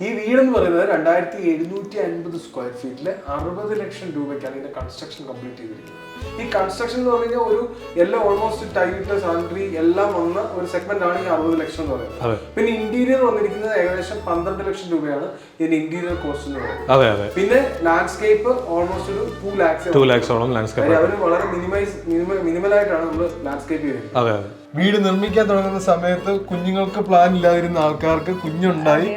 ഈ വീട് എന്ന് പറയുന്നത് രണ്ടായിരത്തി എഴുന്നൂറ്റി അൻപത് സ്ക്വയർ ഫീറ്റിൽ അറുപത് ലക്ഷം രൂപയ്ക്കാണ് ഇതിന്റെ കൺസ്ട്രക്ഷൻ കംപ്ലീറ്റ് ചെയ്തിരിക്കുന്നത്. ഈ കൺസ്ട്രക്ഷൻ എന്ന് പറഞ്ഞാൽ കഴിഞ്ഞാൽ ഒരു എല്ലാം ഓൾമോസ്റ്റ് ടൈറ്റ് സാനിറ്ററി എല്ലാം വന്ന ഒരു സെഗ്മെന്റ് ആണ് ഈ അറുപത് ലക്ഷം എന്ന് പറയുന്നത്. പിന്നെ ഇന്റീരിയർ വന്നിരിക്കുന്നത് ഏകദേശം പന്ത്രണ്ട് ലക്ഷം രൂപയാണ് ഇതിന്റെ ഇന്റീരിയർ കോസ്റ്റ് എന്ന് പറയുന്നത്. പിന്നെ ലാൻഡ്സ്കേപ്പ് ഓൾമോസ്റ്റ് ഒരു ടു ലാക്സ് ടു ലാക്സോളം ലാൻഡ്സ്കേപ്പ് അവർ വളരെ മിനിമൈസ് മിനിമലായിട്ടാണ് നമ്മൾ ലാൻഡ്സ്കേപ്പ് അതെ. വീട് നിർമ്മിക്കാൻ തുടങ്ങുന്ന സമയത്ത് കുഞ്ഞുങ്ങൾക്ക് പ്ലാൻ ഇല്ലാതിരുന്ന ആൾക്കാർക്ക് കുഞ്ഞുണ്ടായി.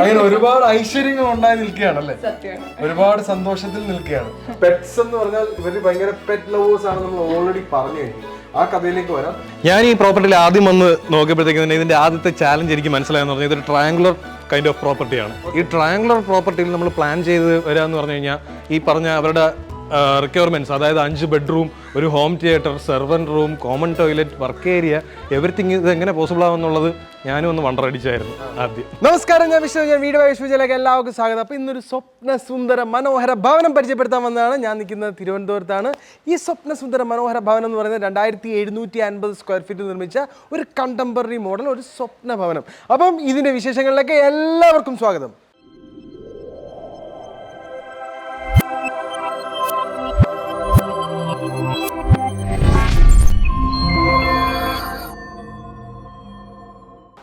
അങ്ങനെ ഒരുപാട് ഐശ്വര്യങ്ങൾ ഉണ്ടായി നിൽക്കുകയാണല്ലേ സത്യമാണ് ഒരുപാട് സന്തോഷത്തിൽ നിൽക്കുകയാണ്. പെറ്റ്സ് എന്ന് പറഞ്ഞാൽ ഇവർ ഭയങ്കര പെറ്റ് ലവേഴ്സ് ആണ് നമ്മൾ ഓൾറെഡി പറഞ്ഞു കഴിഞ്ഞു. ആ കഥയിലേക്ക് വരാം. ഞാൻ ഈ പ്രോപ്പർട്ടിയിൽ ആദ്യം വന്ന് നോക്കിയപ്പോഴത്തേക്കും തന്നെ ഇതിന്റെ ആദ്യത്തെ ചാലഞ്ച് എനിക്ക് മനസ്സിലായെന്ന് പറഞ്ഞാൽ ഇതൊരു ട്രയാങ്കുലർ കൈൻഡ് ഓഫ് പ്രോപ്പർട്ടിയാണ് ഈ ട്രയാങ്കുലർ പ്രോപ്പർട്ടിയിൽ നമ്മൾ പ്ലാൻ ചെയ്ത് വരാന്ന് പറഞ്ഞു കഴിഞ്ഞാൽ ഈ പറഞ്ഞ അവരുടെ റിക്വയർമെന്റ്സ് അതായത് അഞ്ച് ബെഡ്റൂം ഒരു home theatre servant room common toilet work area everything ഇത് എങ്ങനെ പോസിബിൾ ആവുമെന്നുള്ളത് ഞാനും ഒന്ന് വണ്ടർ അടിച്ചായിരുന്നു ആദ്യം. നമസ്കാരം ഞാൻ വിഷ്ണു ഞാൻ വീട് വിഷ്ണുജിലേക്ക് എല്ലാവർക്കും സ്വാഗതം. അപ്പോൾ ഇന്നൊരു സ്വപ്ന സുന്ദര മനോഹര ഭവനം പരിചയപ്പെടുത്താൻ വന്നതാണ്. ഞാൻ നിൽക്കുന്നത് തിരുവനന്തപുരത്താണ്. ഈ സ്വപ്ന സുന്ദര മനോഹര ഭവനം എന്ന് പറയുന്നത് രണ്ടായിരത്തി എഴുന്നൂറ്റി അൻപത് സ്ക്വയർ ഫീറ്റ് നിർമ്മിച്ച ഒരു കണ്ടംപററി മോഡൽ ഒരു സ്വപ്ന ഭവനം. അപ്പം ഇതിന്റെ വിശേഷങ്ങളിലേക്ക് എല്ലാവർക്കും സ്വാഗതം.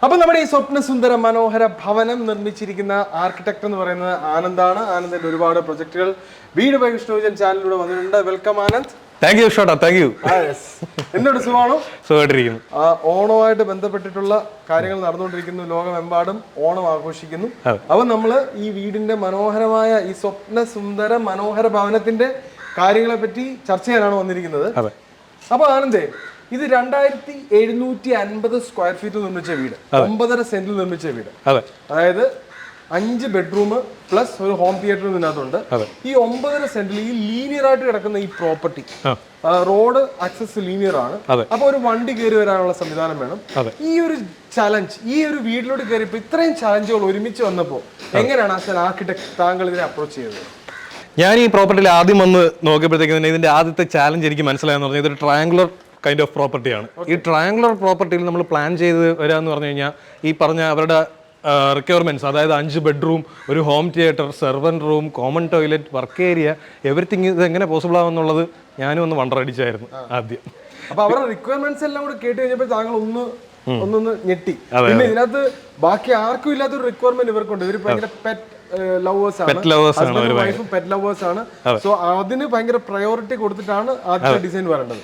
അപ്പൊ നമ്മുടെ ഈ സ്വപ്ന സുന്ദര മനോഹര ഭവനം നിർമ്മിച്ചിരിക്കുന്ന ആർക്കിടെക്ട് എന്ന് പറയുന്നത് ആനന്ദാണ്. ആനന്ദിന്റെ ഒരുപാട് പ്രൊജക്ടുകൾ വീട് ബൈ വിഷ്ണുജൻ ചാനലിലൂടെ വന്നിട്ടുണ്ട്. വെൽക്കം ആനന്ദ്. താങ്ക് യു ഷോട്ടാ താങ്ക് യു എന്നോട് സുഖമാണോ? സുഖമായിട്ടിരിക്കുന്നു. ഓണവുമായിട്ട് ബന്ധപ്പെട്ടിട്ടുള്ള കാര്യങ്ങൾ നടന്നുകൊണ്ടിരിക്കുന്നു. ലോകമെമ്പാടും ഓണം ആഘോഷിക്കുന്നു. അപ്പൊ നമ്മൾ ഈ വീടിന്റെ മനോഹരമായ ഈ സ്വപ്ന സുന്ദര മനോഹര ഭവനത്തിന്റെ കാര്യങ്ങളെ പറ്റി ചർച്ച ചെയ്യാനാണ് വന്നിരിക്കുന്നത്. അപ്പൊ ആനന്ദേ ഇത് രണ്ടായിരത്തി എഴുന്നൂറ്റി അൻപത് സ്ക്വയർ ഫീറ്റ് നിർമ്മിച്ച വീട്. ഒമ്പതര സെന്റിൽ നിർമ്മിച്ച വീട്. അതെ. അതായത് അഞ്ച് ബെഡ്റൂം പ്ലസ് ഒരു ഹോം തിയേറ്റർ ഇതിനകത്തുണ്ട്. ഈ ഒമ്പതര സെന്റിൽ ഈ ലീനിയർ ആയിട്ട് കിടക്കുന്ന ഈ പ്രോപ്പർട്ടി റോഡ് ആക്സസ് ലീനിയർ ആണ്. അപ്പൊ ഒരു വണ്ടി കയറി വരാനുള്ള സംവിധാനം വേണം. ഈ ഒരു ചലഞ്ച് ഈ ഒരു വീട്ടിലോട്ട് കയറിയപ്പോ ഇത്രയും ചലഞ്ചുകൾ ഒരുമിച്ച് വന്നപ്പോ എങ്ങനെയാണ് അച്ഛൻ ആർക്കിടെക്ട് താങ്കൾ ഇതിനെ അപ്രോച്ച് ചെയ്തത്? ഞാൻ ഈ പ്രോപ്പർട്ടിയിൽ ആദ്യം വന്ന് നോക്കിയപ്പോഴത്തേക്കും തന്നെ ഇതിന്റെ ആദ്യത്തെ ചാലഞ്ച് എനിക്ക് മനസ്സിലായെന്ന് പറഞ്ഞാൽ ഇതൊരു ട്രയാങ്കുലർ കൈൻഡ് ഓഫ് പ്രോപ്പർട്ടിയാണ് ഈ ട്രയാങ്കുലർ പ്രോപ്പർട്ടിയിൽ നമ്മൾ പ്ലാൻ ചെയ്ത് വരാമെന്ന് പറഞ്ഞു കഴിഞ്ഞാൽ ഈ പറഞ്ഞ അവരുടെ റിക്വയർമെന്റ്സ് അതായത് അഞ്ച് ബെഡ്റൂം ഒരു home theatre servant room common toilet work area everything ഇത് എങ്ങനെ പോസിബിൾ ആവുമെന്നുള്ളത് ഞാനും ഒന്ന് വണ്ടർ അടിച്ചായിരുന്നു ആദ്യം. അപ്പൊ അവരുടെ റിക്വയർമെന്റ്സ് എല്ലാം കൂടെ കേട്ട് കഴിഞ്ഞപ്പോൾ താങ്കൾ ഒന്ന് ഒന്നൊന്ന് ഞെട്ടി. പിന്നെ ഇതിനകത്ത് ബാക്കി ആർക്കും ഇല്ലാത്ത ഒരു റിക്വയർമെന്റ് ഇവർക്കുണ്ട് ഇവർ ഭയങ്കര പെറ്റ് ലവേഴ്സ് ആണ്. വൈഫും പെറ്റ് ലവേഴ്സ് സോ അതിന് ഭയങ്കര പ്രയോറിറ്റി കൊടുത്തിട്ടാണ് ആദ്യത്തെ ഡിസൈൻ വരേണ്ടത്.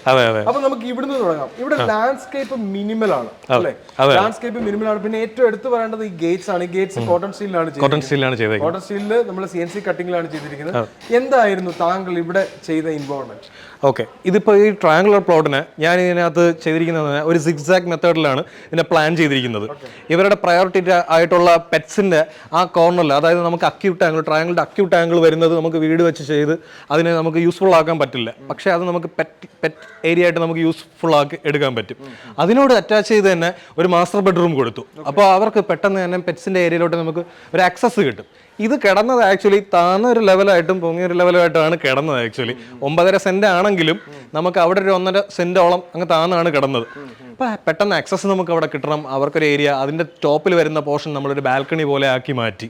അപ്പൊ നമുക്ക് ഇവിടുന്ന് തുടങ്ങാം. ഇവിടെ ലാൻഡ്സ്കേപ്പ് മിനിമൽ ആണ് അല്ലെ? ലാൻഡ്സ്കേപ്പ് മിനിമൽ ആണ്. പിന്നെ ഏറ്റവും എടുത്തു പറയേണ്ടത് ഈ ഗേറ്റ്സ് ആണ്. ഈ ഗേറ്റ്സ് കോട്ടൺ സ്റ്റീലിലാണ് ചെയ്തത് കോട്ടൺ സ്റ്റീലാണ് ചെയ്തത് കോട്ടൺ സ്റ്റീലിൽ നമ്മൾ സി എൻ സി കട്ടിങ്ങിലാണ് ചെയ്തിരിക്കുന്നത്. എന്തായിരുന്നു താങ്കൾ ഇവിടെ ചെയ്ത ഇൻവോൾവ്മെന്റ് ഓക്കെ ഇതിപ്പോൾ ഈ ട്രയാങ്കുലർ പ്ലോട്ടിന് ഞാൻ ഇതിനകത്ത് ചെയ്തിരിക്കുന്നത് ഒരു സിക്സാക് മെത്തേഡിലാണ് ഇതിനെ പ്ലാൻ ചെയ്തിരിക്കുന്നത്. ഇവരുടെ പ്രയോറിറ്റി ആയിട്ടുള്ള പെറ്റ്സിന്റെ ആ കോർണറിൽ അതായത് നമുക്ക് അക്യൂട്ട് ആംഗിൾ ട്രയാങ്കിളുടെ അക്യൂട്ട് ആംഗിൾ വരുന്നത് നമുക്ക് വീട് വെച്ച് ചെയ്ത് അതിനെ നമുക്ക് യൂസ്ഫുൾ ആക്കാൻ പറ്റില്ല. പക്ഷേ അത് നമുക്ക് പെറ്റ് പെറ്റ് ഏരിയ ആയിട്ട് നമുക്ക് യൂസ്ഫുൾ ആക്കി എടുക്കാൻ പറ്റും. അതിനോട് അറ്റാച്ച് ചെയ്ത് തന്നെ ഒരു മാസ്റ്റർ ബെഡ്റൂം കൊടുത്തു. അപ്പോൾ അവർക്ക് പെട്ടെന്ന് തന്നെ പെറ്റ്സിന്റെ ഏരിയയിലോട്ട് നമുക്ക് ഒരു ആക്സസ് കിട്ടും. ഇത് കിടന്നത് ആക്ച്വലി താന്ന ഒരു ലെവലായിട്ടും പൊങ്ങിയ ഒരു ലെവലായിട്ടാണ് കിടന്നത് ആക്ച്വലി ഒമ്പതര സെന്റ് ആണെങ്കിലും നമുക്ക് അവിടെ ഒരു ഒന്നര സെന്റോളം അങ്ങ് താന്നാണ് കിടന്നത്. അപ്പൊ പെട്ടെന്ന് ആക്സസ് നമുക്ക് അവിടെ കിട്ടണം. അവർക്കൊരു ഏരിയ അതിന്റെ ടോപ്പിൽ വരുന്ന പോർഷൻ നമ്മളൊരു ബാൽക്കണി പോലെ ആക്കി മാറ്റി.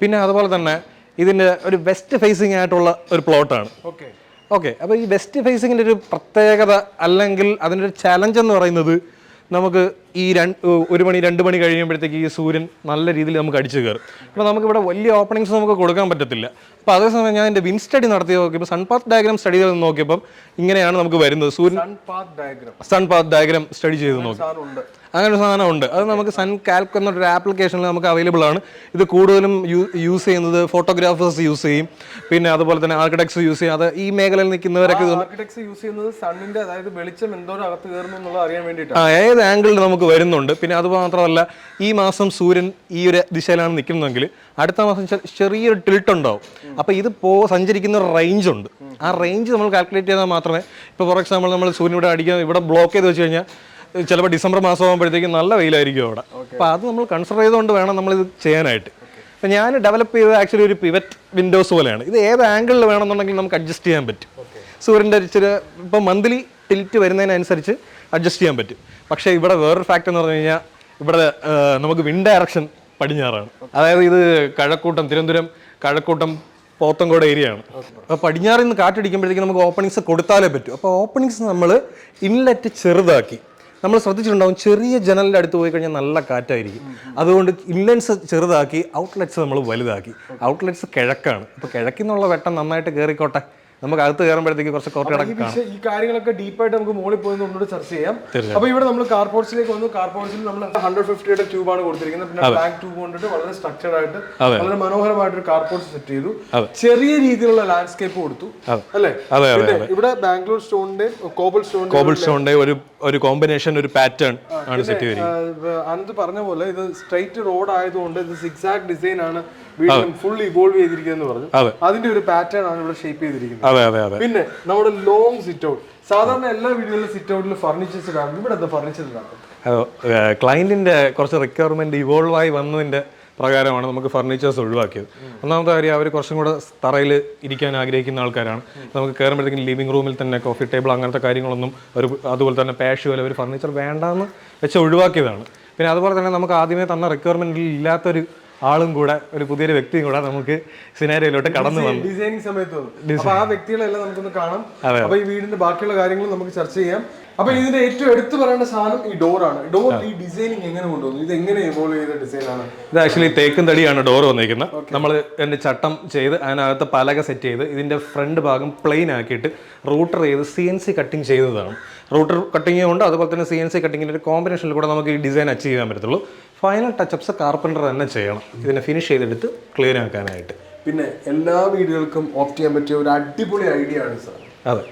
പിന്നെ അതുപോലെ തന്നെ ഇതിന്റെ ഒരു വെസ്റ്റ് ഫേസിംഗ് ആയിട്ടുള്ള ഒരു പ്ലോട്ടാണ് ഓക്കെ ഓക്കെ അപ്പോൾ ഈ വെസ്റ്റ് ഫേസിങ്ങിന്റെ ഒരു പ്രത്യേകത അല്ലെങ്കിൽ അതിന്റെ ഒരു ചലഞ്ച് എന്ന് പറയുന്നത് നമുക്ക് ഈ രണ്ട് ഒരു മണി രണ്ട് മണി കഴിയുമ്പോഴത്തേക്ക് ഈ സൂര്യൻ നല്ല രീതിയിൽ നമുക്ക് അടിച്ചു കയറും. അപ്പോൾ നമുക്കിവിടെ വലിയ ഓപ്പണിങ്സ് നമുക്ക് കൊടുക്കാൻ പറ്റത്തില്ല. അപ്പോൾ അതേസമയം ഞാൻ എന്റെ വിൻ സ്റ്റഡി നടത്തി നോക്കിയപ്പോൾ സൺപാത്ത് ഡയഗ്രാം സ്റ്റഡി ചെയ്ത് നോക്കിയപ്പോൾ ഇങ്ങനെയാണ് നമുക്ക് വരുന്നത്. സൂര്യൻ sun path diagram sun path diagram study ചെയ്ത് നോക്കി. അങ്ങനെ ഒരു സാധനം ഉണ്ട്. അത് നമുക്ക് സൺ കാൽക്ക് എന്നൊരു ആപ്ലിക്കേഷനിൽ നമുക്ക് അവൈലബിൾ ആണ്. ഇത് കൂടുതലും യൂസ് ചെയ്യുന്നത് ഫോട്ടോഗ്രാഫേഴ്സ് യൂസ് ചെയ്യും. പിന്നെ അതുപോലെ തന്നെ ആർക്കിടെക്ട്സ് യൂസ് ചെയ്യും. അത് ഈ മേഖലയിൽ നിൽക്കുന്നവരൊക്കെ ആർക്കിടെക്ട്സ് യൂസ് ചെയ്യുന്നത് സണ്ണിന്റെ അതായത് വെളിച്ചം എന്തോരം അകത്ത് കയറുന്നു എന്നുള്ളത് അറിയാൻ വേണ്ടിയിട്ടാണ്. ആ ഏത് ആംഗിളിൽ നമുക്ക് വരുന്നുണ്ട്. പിന്നെ അത് മാത്രമല്ല ഈ മാസം സൂര്യൻ ഈ ഒരു ദിശയിലാണ് നിൽക്കുന്നതെങ്കിൽ അടുത്ത മാസം ചെറിയൊരു ടിൽട്ട് ഉണ്ടാവും. അപ്പോൾ ഇത് പോ സഞ്ചരിക്കുന്ന ഒരു റേഞ്ച് ഉണ്ട്. ആ റേഞ്ച് നമ്മൾ കാൽക്കുലേറ്റ് ചെയ്താൽ മാത്രമേ ഇപ്പോൾ ഫോർ എക്സാമ്പിൾ നമ്മൾ സൂര്യൻ ഇവിടെ അടിക്കാൻ ഇവിടെ ബ്ലോക്ക് ചെയ്ത് വെച്ച് കഴിഞ്ഞാൽ ചിലപ്പോൾ ഡിസംബർ മാസം ആകുമ്പോഴത്തേക്കും നല്ല വെയിലായിരിക്കും അവിടെ. അപ്പോൾ അത് നമ്മൾ കൺസിഡർ ചെയ്തുകൊണ്ട് വേണം നമ്മളിത് ചെയ്യാനായിട്ട്. അപ്പോൾ ഞാൻ ഡെവലപ്പ് ചെയ്തത് ആക്ച്വലി ഒരു പിവറ്റ് വിൻഡോസ് പോലെയാണ്. ഇത് ഏത് ആംഗിളിൽ വേണമെന്നുണ്ടെങ്കിൽ നമുക്ക് അഡ്ജസ്റ്റ് ചെയ്യാൻ പറ്റും. സൂര്യന്റെ ഇച്ചിരി ഇപ്പോൾ മന്ത്ലി ടിൽറ്റ് വരുന്നതിനനുസരിച്ച് അഡ്ജസ്റ്റ് ചെയ്യാൻ പറ്റും. പക്ഷേ ഇവിടെ വേറൊരു ഫാക്റ്റ് എന്ന് പറഞ്ഞു കഴിഞ്ഞാൽ ഇവിടെ നമുക്ക് വിൻഡ് ഡയറക്ഷൻ പടിഞ്ഞാറാണ്. അതായത് ഇത് കഴക്കൂട്ടം തിരുവനന്തപുരം കഴക്കൂട്ടം പോത്തങ്കോട് ഏരിയ ആണ്. അപ്പോൾ പടിഞ്ഞാറിൽ നിന്ന് കാറ്റടിക്കുമ്പോഴത്തേക്കും നമുക്ക് ഓപ്പണിങ്സ് കൊടുത്താലേ പറ്റൂ. അപ്പോൾ ഓപ്പണിങ്സ് നമ്മൾ ഇൻലെറ്റ് ചെറുതാക്കി. നമ്മൾ ശ്രദ്ധിച്ചിട്ടുണ്ടാവും ചെറിയ ജനലിന്റെ അടുത്ത് പോയി കഴിഞ്ഞാൽ നല്ല കാറ്റായിരിക്കും. അതുകൊണ്ട് ഇൻലൻസ് ചെറുതാക്കി ഔട്ട്ലെറ്റ്സ് നമ്മൾ വലുതാക്കി. ഔട്ട്ലെറ്റ്സ് കിഴക്കാണ്. അപ്പോൾ കിഴക്കിൽ നിന്നുള്ള വെട്ടം നന്നായിട്ട് കയറിക്കോട്ടെ നമുക്ക് അകത്ത് കയറുമ്പോഴത്തേക്ക് കുറച്ച് ഈ കാര്യങ്ങളൊക്കെ ഡീപ്പായിട്ട് നമുക്ക് മുകളിൽ പോയി നമ്മളോട് ചർച്ച ചെയ്യാം. അപ്പൊ ഇവിടെ നമ്മൾ കാർപോർട്സിലേക്ക് വന്നു. കാർപോർട്സിൽ നമ്മൾ ഹൺഡ്രഡ് ഫിഫ്റ്റിയുടെ ട്യൂബാണ് കൊടുത്തിരിക്കുന്നത്. പിന്നെ ബ്ലാക്ക് ട്യൂബ് കൊണ്ടിട്ട് വളരെ സ്ട്രക്ചർഡ് ആയിട്ട് വളരെ മനോഹരമായിട്ട് മനോഹരമായിട്ടൊരു കാർപോർട്സ് സെറ്റ് ചെയ്തു. ചെറിയ രീതിയിലുള്ള ലാൻഡ്സ്കേപ്പ് കൊടുത്തു. അല്ലേ? ഇവിടെ ബാംഗ്ലൂർ സ്റ്റോണിന്റെ കോബിൾ സ്റ്റോൺ കോബിൾ സ്റ്റോണിന്റെ ഒരു ഒരു കോമ്പിനേഷൻ ഒരു പാറ്റേൺ ആണ് സെറ്റ് ചെയ്തിരിക്കുന്നത്. അനന്ത് പറഞ്ഞ പോലെ ഇത് സ്ട്രൈറ്റ് റോഡ് ആയതുകൊണ്ട് ഇത് സിക്സാക്ട് ഡിസൈൻ ആണ് ഫുൾ ഇവോൾവ് ചെയ്തിരിക്കുന്നു പറഞ്ഞു. അതെ. അതിന്റെ ഒരു പാറ്റേൺ ആണ് ഇവിടെ ഷേപ്പ് ചെയ്തിരിക്കുന്നത്. അതെ അതെ അതെ. പിന്നെ നമ്മുടെ ലോങ് സിറ്റ് ഔട്ട് സാധാരണ എല്ലാ വീടുകളിലും സിറ്റ് ഔട്ടിൽ ഫർണിച്ചേഴ്സ് കാണും. ഇവിടെ എന്താ ഫർണിച്ചർ കാണും? ക്ലയന്റിന്റെ കുറച്ച് റിക്വയർമെന്റ് ഇവോൾവ് ആയി വന്നതിന്റെ പ്രകാരമാണ് നമുക്ക് ഫർണിച്ചേഴ്സ് ഒഴിവാക്കിയത്. ഒന്നാമത്തെ കാര്യം അവർ കുറച്ചും കൂടെ തറയിൽ ഇരിക്കാൻ ആഗ്രഹിക്കുന്ന ആൾക്കാരാണ്. നമുക്ക് കയറുമ്പോഴത്തേക്കും ലിവിംഗ് റൂമിൽ തന്നെ കോഫി ടേബിൾ അങ്ങനത്തെ കാര്യങ്ങളൊന്നും ഒരു അതുപോലെ തന്നെ പാഷ് പോലെ ഒരു ഫർണിച്ചർ വേണ്ടാന്ന് വെച്ച് ഒഴിവാക്കിയതാണ്. പിന്നെ അതുപോലെ തന്നെ നമുക്ക് ആദ്യമേ തന്ന റിക്വയർമെന്റിൽ ഇല്ലാത്തൊരു ആളും കൂടെ ഒരു പുതിയൊരു വ്യക്തിയും കൂടെ നമുക്ക് സിനാരിയിലോട്ട് കടന്നു വന്നു. ഡിസൈനിങ് സമയത്ത് ആ വ്യക്തികളെല്ലാം നമുക്കൊന്ന് കാണാം. അപ്പൊ ഈ വീടിന്റെ ബാക്കിയുള്ള കാര്യങ്ങളും നമുക്ക് ചർച്ച ചെയ്യാം. അപ്പൊ ഇതിന്റെ ഏറ്റവും എടുത്തു പറയേണ്ട സാധനം ഈ ഡോർ ആണ്. ഡോർ ഈ ഡിസൈനിങ് എങ്ങനെ കൊണ്ടുവന്നു? ഇത് എങ്ങനെ ഇവോൾവ് ചെയ്ത ഡിസൈൻ ആണ്? ഇത് ആക്ച്വലി തേക്കും തടിയാണ് ഡോർ വന്നിരിക്കുന്നത്. നമ്മൾ എന്റെ ചട്ടം ചെയ്ത് അതിനകത്ത് പലക സെറ്റ് ചെയ്ത് ഇതിന്റെ ഫ്രണ്ട് ഭാഗം പ്ലെയിൻ ആക്കിയിട്ട് റൂട്ടർ ചെയ്ത് സി എൻ സി കട്ടിങ് ചെയ്തതാണ്. റൂട്ടർ കട്ടിങ് കൊണ്ട് അതുപോലെ തന്നെ സി എൻ സി കട്ടിങ്ങിന്റെ ഒരു കോമ്പിനേഷനിൽ കൂടെ നമുക്ക് ഈ ഡിസൈൻ അച്ചീവ് ചെയ്യാൻ പറ്റത്തുള്ളൂ. ഫൈനൽ ടച്ചപ്സ് കാർപ്പന്റർ തന്നെ ചെയ്യണം. ഇതിനെ ഫിനിഷ് ചെയ്തെടുത്ത് ക്ലിയർ ആക്കാനായിട്ട്. പിന്നെ എല്ലാ വീടുകൾക്കും ഓപ്റ്റ് ചെയ്യാൻ പറ്റിയ ഒരു അടിപൊളി ഐഡിയ ആണ് സാർ. അതെ.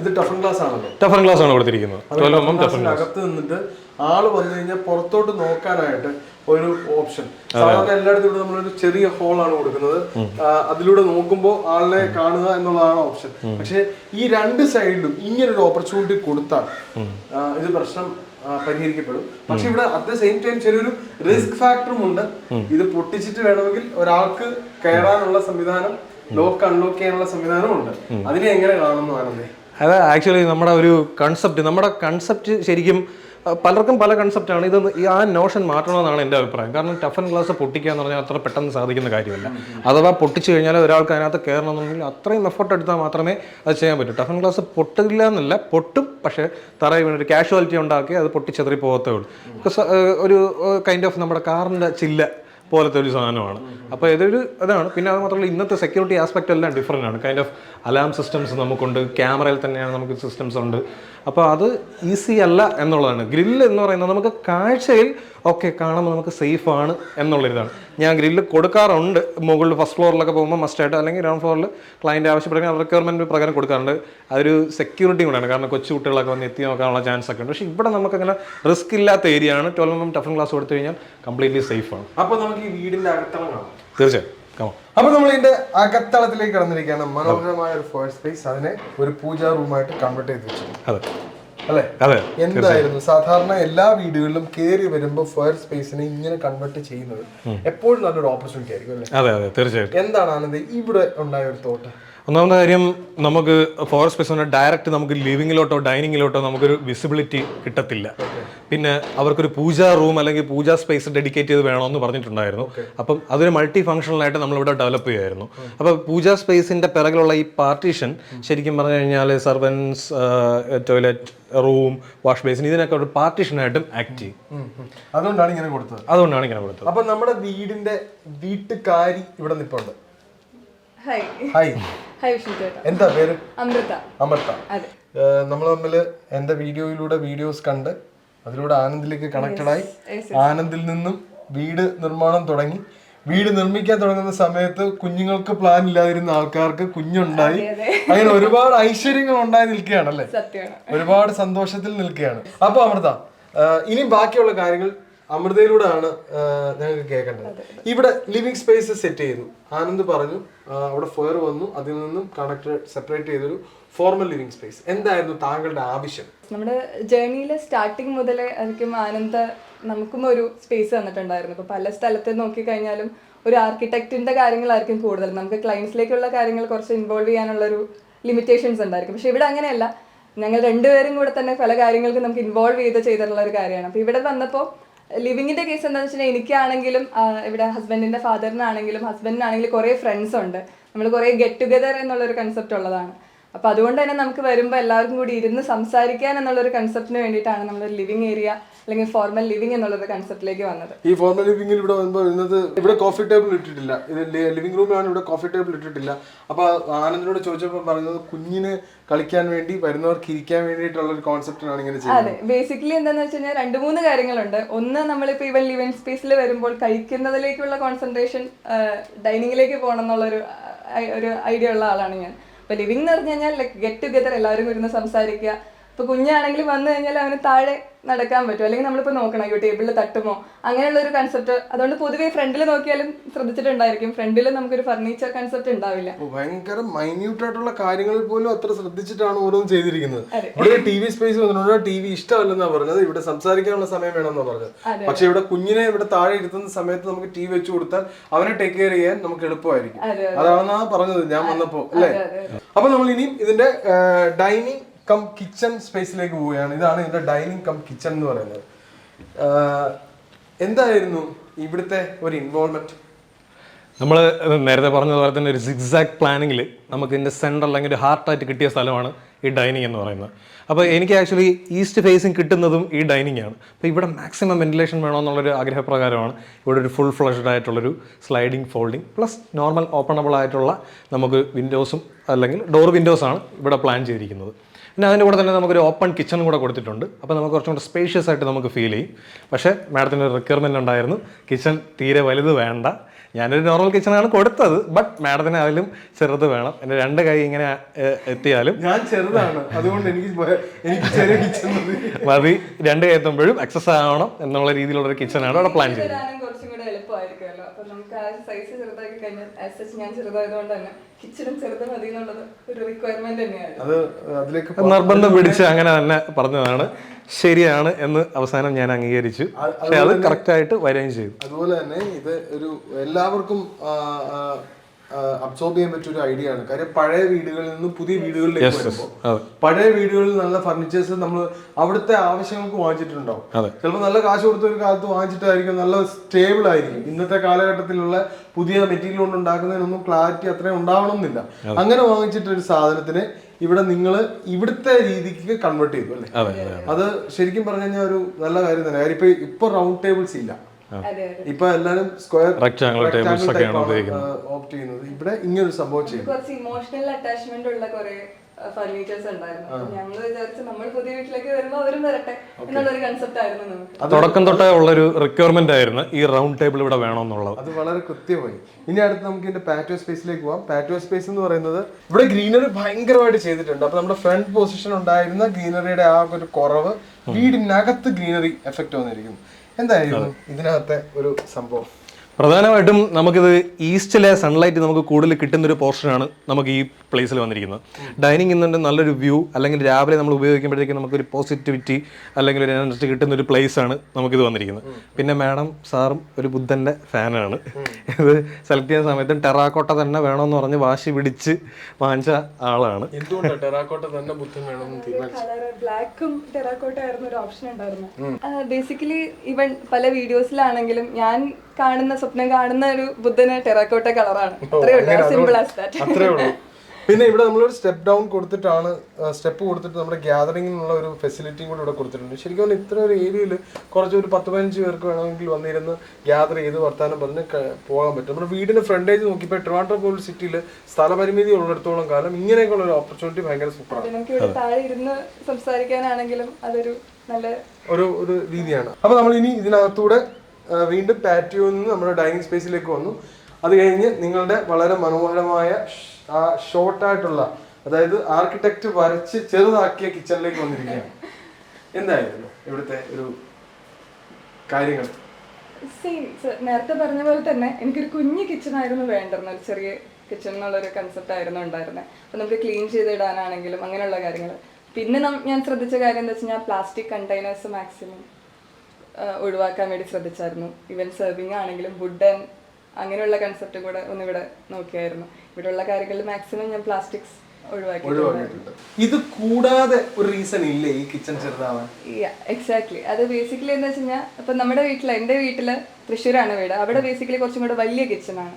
ഇത് ടഫൻ ഗ്ലാസ് ആണല്ലോ. ടഫൻ ഗ്ലാസ് ആണ് കൊടുത്തിരിക്കുന്നത്. ട്വൽവ് എം എം ടഫൻ അകത്ത് നിന്നിട്ട് ആൾ വന്നു കഴിഞ്ഞാൽ പുറത്തോട്ട് നോക്കാനായിട്ട് ഒരു ഓപ്ഷൻ. സാധാരണ എല്ലായിടത്തും ഇവിടെ നമ്മളൊരു ചെറിയ ഹോൾ ആണ് കൊടുക്കുന്നത്. അതിലൂടെ നോക്കുമ്പോൾ ആളിനെ കാണുക എന്നുള്ളതാണ് ഓപ്ഷൻ. പക്ഷെ ഈ രണ്ട് സൈഡിലും ഇങ്ങനെ ഒരു ഓപ്പർച്യൂണിറ്റി കൊടുത്താൽ ഇത് പ്രശ്നം പരിഹരിക്കപ്പെടും. പക്ഷെ ഇവിടെ അറ്റ് ദ സെയിം ടൈം ചെറിയൊരു റിസ്ക് ഫാക്ടറും ഉണ്ട്. ഇത് പൊട്ടിച്ചിട്ട് വേണമെങ്കിൽ ഒരാൾക്ക് കയറാനുള്ള സംവിധാനം ലോക്ക് അൺലോക്ക് ചെയ്യാനുള്ള സംവിധാനമുണ്ട്. അതിനെ എങ്ങനെ കാണുന്നു ആനന്ദേ? അത് ആക്ച്വലി നമ്മുടെ ഒരു കൺസെപ്റ്റ് നമ്മുടെ കൺസെപ്റ്റ് ശരിക്കും പലർക്കും പല കൺസെപ്റ്റാണ് ഇത് ആ നോഷൻ മാറ്റണമെന്നാണ് എന്റെ അഭിപ്രായം. കാരണം ടഫൻ ഗ്ലാസ് പൊട്ടിക്കുക എന്ന് പറഞ്ഞാൽ അത്ര പെട്ടെന്ന് സാധിക്കുന്ന കാര്യമല്ല. അഥവാ പൊട്ടിച്ചു കഴിഞ്ഞാൽ ഒരാൾക്ക് അതിനകത്ത് കയറണമെന്നുണ്ടെങ്കിൽ അത്രയും എഫർട്ട് എടുത്താൽ മാത്രമേ അത് ചെയ്യാൻ പറ്റൂ. ടഫൻ ഗ്ലാസ് പൊട്ടില്ല എന്നല്ല പൊട്ടും. പക്ഷേ തറയിൽ ഒരു കാഷ്വാലിറ്റി ഉണ്ടാക്കി അത് പൊട്ടിച്ചെതറി പോകത്തേ ഉള്ളൂ ഒരു കൈൻഡ് ഓഫ് നമ്മുടെ കാറിന്റെ ചില്ല പോലത്തെ ഒരു സാധനമാണ്. അപ്പോൾ ഇതൊരു അതാണ്. പിന്നെ അത് മാത്രമല്ല ഇന്നത്തെ സെക്യൂരിറ്റി ആസ്പെക്റ്റ് എല്ലാം ഡിഫറെന്റ് ആണ്. കൈൻഡ് ഓഫ് അലാം സിസ്റ്റംസ് നമുക്കുണ്ട്. ക്യാമറയിൽ തന്നെയാണ് നമുക്ക് സിസ്റ്റംസ് ഉണ്ട്. അപ്പോൾ അത് ഈസി അല്ല എന്നുള്ളതാണ്. ഗ്രില്ല് എന്ന് പറയുന്നത് നമുക്ക് കാഴ്ചയിൽ ഓക്കെ കാണുമ്പോൾ നമുക്ക് സേഫ് ആണ് എന്നുള്ളൊരിതാണ്. ഞാൻ ഗ്രില്ല് കൊടുക്കാറുണ്ട്. മുകളിൽ ഫസ്റ്റ് ഫ്ലോറിലൊക്കെ പോകുമ്പോൾ മസ്റ്റായിട്ട് അല്ലെങ്കിൽ ഗ്രൗണ്ട് ഫ്ലോറിൽ ക്ലയന്റ് ആവശ്യപ്പെടുന്ന റിക്വയർമെന്റ് പ്രകാരം കൊടുക്കാറുണ്ട്. അതൊരു സെക്യൂരിറ്റി കൂടെയാണ്. കാരണം കൊച്ചു കുട്ടികളൊക്കെ വന്ന് എത്തി നോക്കാനുള്ള ചാൻസ് ഒക്കെ ഉണ്ട്. പക്ഷേ ഇവിടെ നമുക്കങ്ങനെ റിസ്ക് ഇല്ലാത്ത ഏരിയ ആണ്. ട്വൽവ് എം ടഫൻ ക്ലാസ് കൊടുത്തു കഴിഞ്ഞാൽ കംപ്ലീറ്റ്ലി സേഫ് ആണ്. അപ്പോൾ നമുക്ക് ഈ വീടിന്റെ അകത്തളം കാണാം. തീർച്ചയായും. കമോ അപ്പൊ നമ്മൾ ഇതിന്റെ അകത്തളത്തിലേക്ക് കടന്നിരിക്കുകയാണ്. മനോഹരമായ ഒരു ഫോർ സ്പേസ് അതിനെ ഒരു പൂജാ റൂമായിട്ട് കൺവേർട്ട് ചെയ്ത് വെച്ചു അതെ. അല്ലെ? അതെ എന്തായിരുന്നു? സാധാരണ എല്ലാ വീടുകളിലും കയറി വരുമ്പോൾ ഫയർ സ്പേസിനെ ഇങ്ങനെ കൺവേർട്ട് ചെയ്യുന്നത് എപ്പോഴും നല്ലൊരു ഓപ്പർച്യൂണിറ്റി ആയിരിക്കും അല്ലേ? അതെ അതെ തീർച്ചയായിട്ടും. എന്താണ് ആനന്ദ് ഇവിടെ ഉണ്ടായ ഒരു തോട്ട്? ഒന്നാമത്തെ കാര്യം നമുക്ക് ഫോറസ്റ്റ് സ്പേസ് ഡയറക്റ്റ് നമുക്ക് ലിവിങ്ങിലോട്ടോ ഡൈനിങ്ങിലോട്ടോ നമുക്കൊരു വിസിബിലിറ്റി കിട്ടത്തില്ല. പിന്നെ അവർക്കൊരു പൂജാ റൂം അല്ലെങ്കിൽ പൂജാ സ്പേസ് ഡെഡിക്കേറ്റ് ചെയ്ത് വേണമെന്ന് പറഞ്ഞിട്ടുണ്ടായിരുന്നു. അപ്പം അതൊരു മൾട്ടി ഫംഗ്ഷണലായിട്ട് നമ്മളിവിടെ ഡെവലപ്പ് ചെയ്യുമായിരുന്നു അപ്പോൾ പൂജാ സ്പേസിന്റെ പിറകിലുള്ള ഈ പാർട്ടീഷൻ ശരിക്കും പറഞ്ഞു കഴിഞ്ഞാൽ servants toilet room wash basin ഇതിനൊക്കെ ഒരു പാർട്ടീഷനായിട്ടും ആക്ട് ചെയ്യും. അതുകൊണ്ടാണ് ഇങ്ങനെ കൊടുത്തത്. അതുകൊണ്ടാണ് ഇങ്ങനെ കൊടുത്തത്. അപ്പം നമ്മുടെ വീടിന്റെ വീട്ടുകാരി ഇവിടെ നിപ്പുണ്ട്. ഹായ്. ഹായ്. വിഷ്ണു എന്താ പേര്? അമൃത. അമൃത. നമ്മൾ തമ്മിൽ എന്റെ വീഡിയോയിലൂടെ വീഡിയോസ് കണ്ട് അതിലൂടെ ആനന്ദിലേക്ക് കണക്റ്റഡ് ആയി ആനന്ദിൽ നിന്നും വീട് നിർമ്മാണം തുടങ്ങി. വീട് നിർമ്മിക്കാൻ തുടങ്ങുന്ന സമയത്ത് കുഞ്ഞുങ്ങൾക്ക് പ്ലാൻ ഇല്ലാതിരുന്ന ആൾക്കാർക്ക് കുഞ്ഞുണ്ടായി. അങ്ങനെ ഒരുപാട് ഐശ്വര്യങ്ങൾ ഉണ്ടായി നിൽക്കുകയാണ് അല്ലേ? ഒരുപാട് സന്തോഷത്തിൽ നിൽക്കുകയാണ്. അപ്പൊ അമൃത ഇനി ബാക്കിയുള്ള കാര്യങ്ങൾ അമൃതയിലൂടെയാണ് ആണ് ഞങ്ങൾക്ക് കേൾക്കേണ്ടത്. ഇവിടെ ലിവിങ് സ്പേസ് സെറ്റ് ചെയ്തു ആനന്ദ് പറഞ്ഞു അവിടെ ഫയർ വന്നു. അതിൽ നിന്നും കണക്ട് സെപ്പറേറ്റ് ചെയ്തൊരു ഫോർമൽ ലിവിങ് സ്പേസ് എന്തായിരുന്നു താങ്കളുടെ ആവശ്യം? നമ്മുടെ ജേർണിയിലെ സ്റ്റാർട്ടിങ് മുതലേ അതിക്കും ആനന്ദ നമുക്കും ഒരു സ്പേസ് തന്നിട്ടുണ്ടായിരുന്നു. ഇപ്പൊ പല സ്ഥലത്ത് നോക്കിക്കഴിഞ്ഞാലും ഒരു ആർക്കിടെക്റ്റിന്റെ കാര്യങ്ങളായിരിക്കും കൂടുതൽ. നമുക്ക് ക്ലയൻസിലേക്കുള്ള കാര്യങ്ങൾ കുറച്ച് ഇൻവോൾവ് ചെയ്യാനുള്ള ഒരു ലിമിറ്റേഷൻസ് ഉണ്ടായിരിക്കും. പക്ഷെ ഇവിടെ അങ്ങനെയല്ല. ഞങ്ങൾ രണ്ടുപേരും കൂടെ തന്നെ പല കാര്യങ്ങൾക്കും നമുക്ക് ഇൻവോൾവ് ചെയ്ത് ചെയ്തിട്ടുള്ള ഒരു കാര്യമാണ്. അപ്പൊ ഇവിടെ വന്നപ്പോൾ ലിവിങ്ങിന്റെ കേസ് എന്താണെന്ന് വെച്ചിട്ടുണ്ടെങ്കിൽ എനിക്കാണെങ്കിലും ഇവിടെ ഹസ്ബൻഡിന്റെ ഫാദറിനാണെങ്കിലും ഹസ്ബൻഡിനാണെങ്കിലും കുറേ ഫ്രണ്ട്സ് ഉണ്ട്. നമ്മൾ കുറേ ഗെറ്റ് ടുഗദർ എന്നുള്ളൊരു കൺസെപ്റ്റ് ഉള്ളതാണ്. അപ്പൊ അതുകൊണ്ട് തന്നെ നമുക്ക് വരുമ്പോൾ എല്ലാവർക്കും കൂടി ഇരുന്ന് സംസാരിക്കാൻ എന്നുള്ള ഒരു കൺസെപ്റ്റിന് വേണ്ടിയിട്ടാണ് നമ്മൾ ലിവിങ് ഏരിയ അല്ലെങ്കിൽ ഫോർമൽ ലിവിംഗ് എന്നുള്ളൊരു കൺസെപ്റ്റിലേക്ക് വന്നത്. ഈ ഫോർമൽ ലിവിംഗിൽ ഇവിടെ വരുമ്പോൾ ഇന്നത് ഇവിടെ കോഫി ടേബിൾ ഇട്ടിട്ടില്ല. ലിവിംഗ് റൂമിലാണ് ഇവിടെ കോഫി ടേബിൾ ഇട്ടിട്ടില്ല. അപ്പോൾ ആനന്ദിനോട് ചോദിച്ചപ്പോൾ പറഞ്ഞത് കുഞ്ഞിന് കളിക്കാൻ വേണ്ടി വരുന്നവർക്ക് ഇരിക്കാൻ വേണ്ടിയിട്ടുള്ള ഒരു കോൺസെപ്റ്റിനാണ് ഇങ്ങനെ ചെയ്യുന്നത്. അതെ. ബേസിക്കലി എന്താണ് വെച്ച് കഴിഞ്ഞാൽ രണ്ട് മൂന്ന് കാര്യങ്ങളുണ്ട്. ഒന്ന് നമ്മളിപ്പോൾ ഇവൻ ലിവിംഗ് സ്പേസിൽ വരുമ്പോൾ കഴിക്കുന്നതിലേക്കുള്ള കോൺസെൻട്രേഷൻ ഡൈനിങ്ങിലേക്ക് പോകണം എന്നുള്ളൊരു ഒരു ഒരു ഐഡിയ ഉള്ള ആളാണ് ഞാൻ. അപ്പോൾ ലിവിംഗ് എന്ന് പറഞ്ഞു കഴിഞ്ഞാൽ ലൈക്ക് ഗെറ്റ് ടുഗെദർ എല്ലാവരും ഇരുന്ന് സംസാരിക്കുക ഇപ്പൊ കുഞ്ഞാണെങ്കിൽ വന്നു കഴിഞ്ഞാൽ അവന് താഴെ നടക്കാൻ പറ്റും. അല്ലെങ്കിൽ നമ്മളിപ്പോൾ നോക്കണം അയ്യോ ടേബിളിൽ തട്ടുമോ? അങ്ങനെയുള്ള ഒരു കൺസെപ്റ്റ് അതുകൊണ്ട് പൊതുവെ ഫ്രണ്ടിൽ നോക്കിയാലും ശ്രദ്ധിച്ചിട്ടുണ്ടായിരിക്കും. ഫ്രണ്ടിൽ നമുക്കൊരു ഫർണിച്ചർ കൺസെപ്റ്റ് ഉണ്ടാവില്ല. ഭയങ്കര മൈന്യൂട്ട് ആയിട്ടുള്ള കാര്യങ്ങളിൽ പോലും അത്ര ശ്രദ്ധിച്ചിട്ടാണ് ഓരോന്നും ചെയ്തിരിക്കുന്നത്. ഇവിടെ ടി വി സ്പേസ് വന്നിട്ടുണ്ട്. ടി വി ഇഷ്ടമല്ലെന്നാ പറഞ്ഞത്. ഇവിടെ സംസാരിക്കാനുള്ള സമയം വേണമെന്നാ പറഞ്ഞത്. പക്ഷെ ഇവിടെ കുഞ്ഞിനെ ഇവിടെ താഴെ ഇരുത്തുന്ന സമയത്ത് നമുക്ക് ടി വി വെച്ച് കൊടുത്താൽ അവനെ ടേക്ക് കെയർ ചെയ്യാൻ നമുക്ക് എളുപ്പമായിരിക്കും. അതാണെന്നാ പറഞ്ഞത് ഞാൻ വന്നപ്പോ അല്ലേ? അപ്പൊ നമ്മൾ ഇനിയും ഇതിന്റെ ഡൈനിങ് കം കിച്ചൺ സ്പേസിലേക്ക് പോവുകയാണ്. ഇതാണ് ഇതിന്റെ ഡൈനിങ് കം കിച്ചൺ എന്ന് പറയുന്നത്. എന്തായിരുന്നു ഇവിടുത്തെ ഒരു ഇൻവോൾവ്മെന്റ് നമ്മൾ നേരത്തെ പറഞ്ഞതുപോലെ തന്നെ ഒരു സിക്സാക്ട് പ്ലാനിങ്ങിൽ നമുക്ക് ഇതിന്റെ സെന്റർ അല്ലെങ്കിൽ ഒരു ഹാർട്ടായിട്ട് കിട്ടിയ സ്ഥലമാണ് ഈ ഡൈനിങ് എന്ന് പറയുന്നത്. അപ്പോൾ എനിക്ക് ആക്ച്വലി ഈസ്റ്റ് ഫേസിങ് കിട്ടുന്നതും ഈ ഡൈനിങ് ആണ്. അപ്പോൾ ഇവിടെ മാക്സിമം വെന്റിലേഷൻ വേണമെന്നുള്ളൊരു ആഗ്രഹപ്രകാരമാണ് ഇവിടെ ഒരു ഫുൾ ഫ്ലഷ്ഡ് ആയിട്ടുള്ളൊരു sliding folding plus normal openable ആയിട്ടുള്ള നമുക്ക് വിൻഡോസും അല്ലെങ്കിൽ ഡോർ വിൻഡോസാണ് ഇവിടെ പ്ലാൻ ചെയ്തിരിക്കുന്നത്. പിന്നെ അതിന്റെ കൂടെ തന്നെ നമുക്കൊരു ഓപ്പൺ കിച്ചൺ കൂടെ കൊടുത്തിട്ടുണ്ട്. അപ്പോൾ നമുക്ക് കുറച്ചും കൂടെ സ്പേഷ്യസ് ആയിട്ട് നമുക്ക് ഫീൽ ചെയ്യും. പക്ഷേ മാഡത്തിന്റെ ഒരു റിക്വയർമെന്റ് ഉണ്ടായിരുന്നു. കിച്ചൺ തീരെ വലുത് വേണ്ട. ഞാനൊരു നോർമൽ കിച്ചണാണ് കൊടുത്തത്. ബട്ട് മാഡത്തിന് അതിലും ചെറുത് വേണം. എന്റെ രണ്ട് കൈ ഇങ്ങനെ എത്തിയാലും ഞാൻ ചെറുതാണ്. അതുകൊണ്ട് എനിക്ക് എനിക്ക് ചെറിയ കിച്ചൺ മതി. രണ്ട് കൈ എത്തുമ്പോഴും അക്സസ് ആവണം എന്നുള്ള രീതിയിലുള്ള ഒരു കിച്ചണാണ് അവിടെ പ്ലാൻ ചെയ്തത്. നമുക്ക് ആ സൈസ് ചെറുതാക്കി കഴിഞ്ഞാൽ ആസ് സച്ച് ഞാൻ ചെറുതായതുകൊണ്ട് തന്നെ കിച്ചണും ചെറുത് മതി എന്നുള്ളത് ഒരു റിക്വയർമെന്റ് തന്നെയാണ്. അത് അതിലേക്ക് നിർബന്ധം പിടിച്ച് അങ്ങനെ തന്നെ പറഞ്ഞതാണ്. ശരിയാണ് എന്ന് അവസാനം ഞാൻ അംഗീകരിച്ചു. അത് അത് കറക്റ്റായിട്ട് വരികയും ചെയ്തു. അതുപോലെ തന്നെ ഇത് ഒരു എല്ലാവർക്കും അബ്സോർബ് ചെയ്യാൻ പറ്റിയ ഒരു ഐഡിയ ആണ്. കാര്യം പഴയ വീടുകളിൽ നിന്ന് പുതിയ വീടുകളിലേക്ക് വരുമ്പോൾ പഴയ വീടുകളിൽ നല്ല ഫർണിച്ചേഴ്സ് നമ്മൾ അവിടുത്തെ ആവശ്യങ്ങൾക്ക് വാങ്ങിച്ചിട്ടുണ്ടാവും. ചിലപ്പോൾ നല്ല കാശ് കൊടുത്ത ഒരു കാലത്ത് വാങ്ങിച്ചിട്ടായിരിക്കും നല്ല സ്റ്റേബിൾ ആയിരിക്കും. ഇന്നത്തെ കാലഘട്ടത്തിലുള്ള പുതിയ മെറ്റീരിയൽ കൊണ്ട് ഉണ്ടാക്കുന്നതിനൊന്നും ക്ലാരിറ്റി അത്രയും ഉണ്ടാവണമെന്നില്ല. അങ്ങനെ വാങ്ങിച്ചിട്ട് ഒരു സാധനത്തിന് ഇവിടെ നിങ്ങൾ ഇവിടുത്തെ രീതിക്ക് കൺവേർട്ട് ചെയ്തു അല്ലേ? അതെ ശരിക്കും പറഞ്ഞു കഴിഞ്ഞാൽ ഒരു നല്ല കാര്യം തന്നെ. കാര്യം ഇപ്പൊ ഇപ്പൊ റൗണ്ട് ടേബിൾസ് ഇല്ല. ഇപ്പൊ എല്ലാരും സ്ക്വയർ Rectangular tables ഒക്കെയാണ് ഓപ്റ്റ് ചെയ്യുന്നത്. ഇവിടെ ഇങ്ങനൊരു സംഭവം ചെയ്യും കുറച്ച് ഇമോഷണൽ അറ്റാച്ച്മെന്റ് ഉള്ള കുറെ ഫർണിച്ചേഴ്സ് ഉണ്ടായിരുന്നു. ഞങ്ങൾ വിചാരിച്ചു നമ്മൾ പുതിയ വീട്ടിലേക്ക് വരുമ്പോൾ അവരും വരട്ടെ എന്നുള്ളൊരു കൺസെപ്റ്റ് ആയിരുന്നു നമുക്ക്. തുടക്കം തൊട്ടേ ഉള്ളൊരു റിക്വയർമെന്റ് ആയിരുന്നു. ഈ റൗണ്ട് ടേബിൾ ഇവിടെ വേണമെന്നുള്ളത് അത് വളരെ കൃത്യമായി. ഇനി അടുത്ത് നമുക്ക് ഇതിന്റെ പാറ്റോ സ്പേസിലേക്ക് പോവാം. പാറ്റോ സ്പേസ് എന്ന് പറയുന്നത് ഇവിടെ ഗ്രീനറി ഭയങ്കരമായിട്ട് ചെയ്തിട്ടുണ്ട്. അപ്പൊ നമ്മുടെ ഫ്രണ്ട് പൊസിഷൻ ഉണ്ടായിരുന്ന ഗ്രീനറിയുടെ ആ ഒരു കുറവ് വീടിനകത്ത് ഗ്രീനറി എഫക്റ്റ് വന്നിരിക്കും എന്തായിരുന്നു ഇതിനകത്തെ ഒരു സംഭവം? പ്രധാനമായിട്ടും നമുക്കിത് ഈസ്റ്റിലെ സൺലൈറ്റ് നമുക്ക് കൂടുതൽ കിട്ടുന്ന ഒരു പോർഷനാണ് നമുക്ക് ഈ പ്ലേസിൽ വന്നിരിക്കുന്നത്. ഡൈനിങ് ഇന്നുണ്ട് നല്ലൊരു വ്യൂ അല്ലെങ്കിൽ രാവിലെ നമ്മൾ ഉപയോഗിക്കുമ്പോഴത്തേക്കും നമുക്കൊരു പോസിറ്റിവിറ്റി അല്ലെങ്കിൽ ഒരു എനർജി കിട്ടുന്ന ഒരു പ്ലേസ് ആണ് നമുക്കിത് വന്നിരിക്കുന്നത്. പിന്നെ മാഡം സാറും ഒരു ബുദ്ധന്റെ ഫാനാണ് ഇത് സെലക്ട് ചെയ്യുന്ന സമയത്ത് ടെറാക്കോട്ട തന്നെ വേണമെന്ന് പറഞ്ഞ് വാശി പിടിച്ച് വാങ്ങിച്ച ആളാണ്. എന്തുകൊണ്ടാണ് ടെറാക്കോട്ട ബ്ലാക്കും ആയിരുന്നു ഒരു ഓപ്ഷൻ ഉണ്ടായിരുന്നു. ബേസിക്കലി ഇവൻ പല വീഡിയോസിലാണെങ്കിലും ഞാൻ കാണുന്ന സ്വപ്നം കാണുന്ന ഒരു ബുദ്ധന് ടെറാക്കോട്ട കളറാണ്. അത്രേ ഉള്ളൂ. സിമ്പിൾ ആസ് ദാറ്റ് അത്രേ ഉള്ളൂ. പിന്നെ ഇവിടെ നമ്മളൊരു സ്റ്റെപ്പ് ഡൗൺ കൊടുത്തിട്ടാണ് സ്റ്റെപ്പ് കൊടുത്തിട്ട് നമ്മുടെ ഗ്യാതറിങ്ങിനുള്ള ഒരു ഫെസിലിറ്റിയും കൂടി ഇവിടെ കൊടുത്തിട്ടുണ്ട്. ശരിക്കും പറഞ്ഞാൽ ഇത്ര ഒരു ഏരിയയിൽ കുറച്ച് ഒരു പത്ത് പതിനഞ്ച് പേർക്ക് വേണമെങ്കിൽ വന്നിരുന്ന് ഗ്യാതർ ചെയ്ത് വർത്താനം പറഞ്ഞ് പോകാൻ പറ്റും. നമ്മുടെ വീടിന്റെ ഫ്രണ്ടേജ് നോക്കിയപ്പോൾ ട്രിവാൻഡ്രം പോലുള്ള സിറ്റിയിൽ സ്ഥലപരിമിതി ഉള്ളിടത്തോളം കാലം ഇങ്ങനെയൊക്കെയുള്ള ഒരു ഓപ്പർച്യൂണിറ്റി ഭയങ്കര സൂപ്പറാണ് നമുക്ക് ഇവിടെ താഴെ ഇരുന്ന് സംസാരിക്കാനാണെങ്കിലും അതൊരു നല്ല ഒരു ഒരു രീതിയാണ്. അപ്പൊ നമ്മൾ ഇനി ഇതിനകത്തൂടെ വീണ്ടും പാറ്റിയോയിൽ നിന്ന് നമ്മുടെ ഡൈനിങ് സ്പേസിലേക്ക് വന്നു. അത് കഴിഞ്ഞ് നിങ്ങളുടെ വളരെ മനോഹരമായ ഷോർട്ടായിട്ടുള്ള അതായത് ആർക്കിടെക്ട് വരച്ച് ചെറുതാക്കിയ കിച്ചണിലേക്ക് വന്നിരിക്കുകയാണ്. എന്തായിരുന്നു ഇവിടുത്തെ ഒരു കാര്യങ്ങൾ? നേരത്തെ പറഞ്ഞ പോലെ തന്നെ എനിക്കൊരു കുഞ്ഞു കിച്ചൺ ആയിരുന്നു വേണ്ടിരുന്നത് ഒരു ചെറിയ കിച്ചൺ എന്നുള്ളൊരു കൺസെപ്റ്റ് ആയിരുന്നു ഉണ്ടായിരുന്നത് അപ്പൊ നമുക്ക് ക്ലീൻ ചെയ്തിടാനാണെങ്കിലും അങ്ങനെയുള്ള കാര്യങ്ങൾ. പിന്നെ ഞാൻ ശ്രദ്ധിച്ച കാര്യം എന്താ വെച്ചാൽ പ്ലാസ്റ്റിക് കണ്ടെയ്നേഴ്സ് മാക്സിമം ഒഴിവാക്കാൻ വേണ്ടി ശ്രദ്ധിച്ചായിരുന്നു. ഇവൻ സെർവിങ് ആണെങ്കിലും വുഡൻ അങ്ങനെയുള്ള കൺസെപ്റ്റും കൂടെ ഒന്നിവിടെ നോക്കിയായിരുന്നു. ഇവിടെയുള്ള കാര്യങ്ങളിൽ മാക്സിമം ഞാൻ പ്ലാസ്റ്റിക്സ് ഒഴിവാക്കിയിട്ടുണ്ട്. ഇത് കൂടാതെ ഒരു റീസൺ ഇല്ലേ ഈ കിച്ചൺ ചെറുതാവാൻ? എക്സാക്ട്ലി അത് ബേസിക്കലി എന്താ വെച്ച് കഴിഞ്ഞാൽ ഇപ്പൊ നമ്മുടെ വീട്ടിൽ എന്റെ വീട്ടിൽ തൃശ്ശൂരാണ് വീട്. അവിടെ ബേസിക്കലി കുറച്ചും കൂടെ വലിയ കിച്ചൺ ആണ്.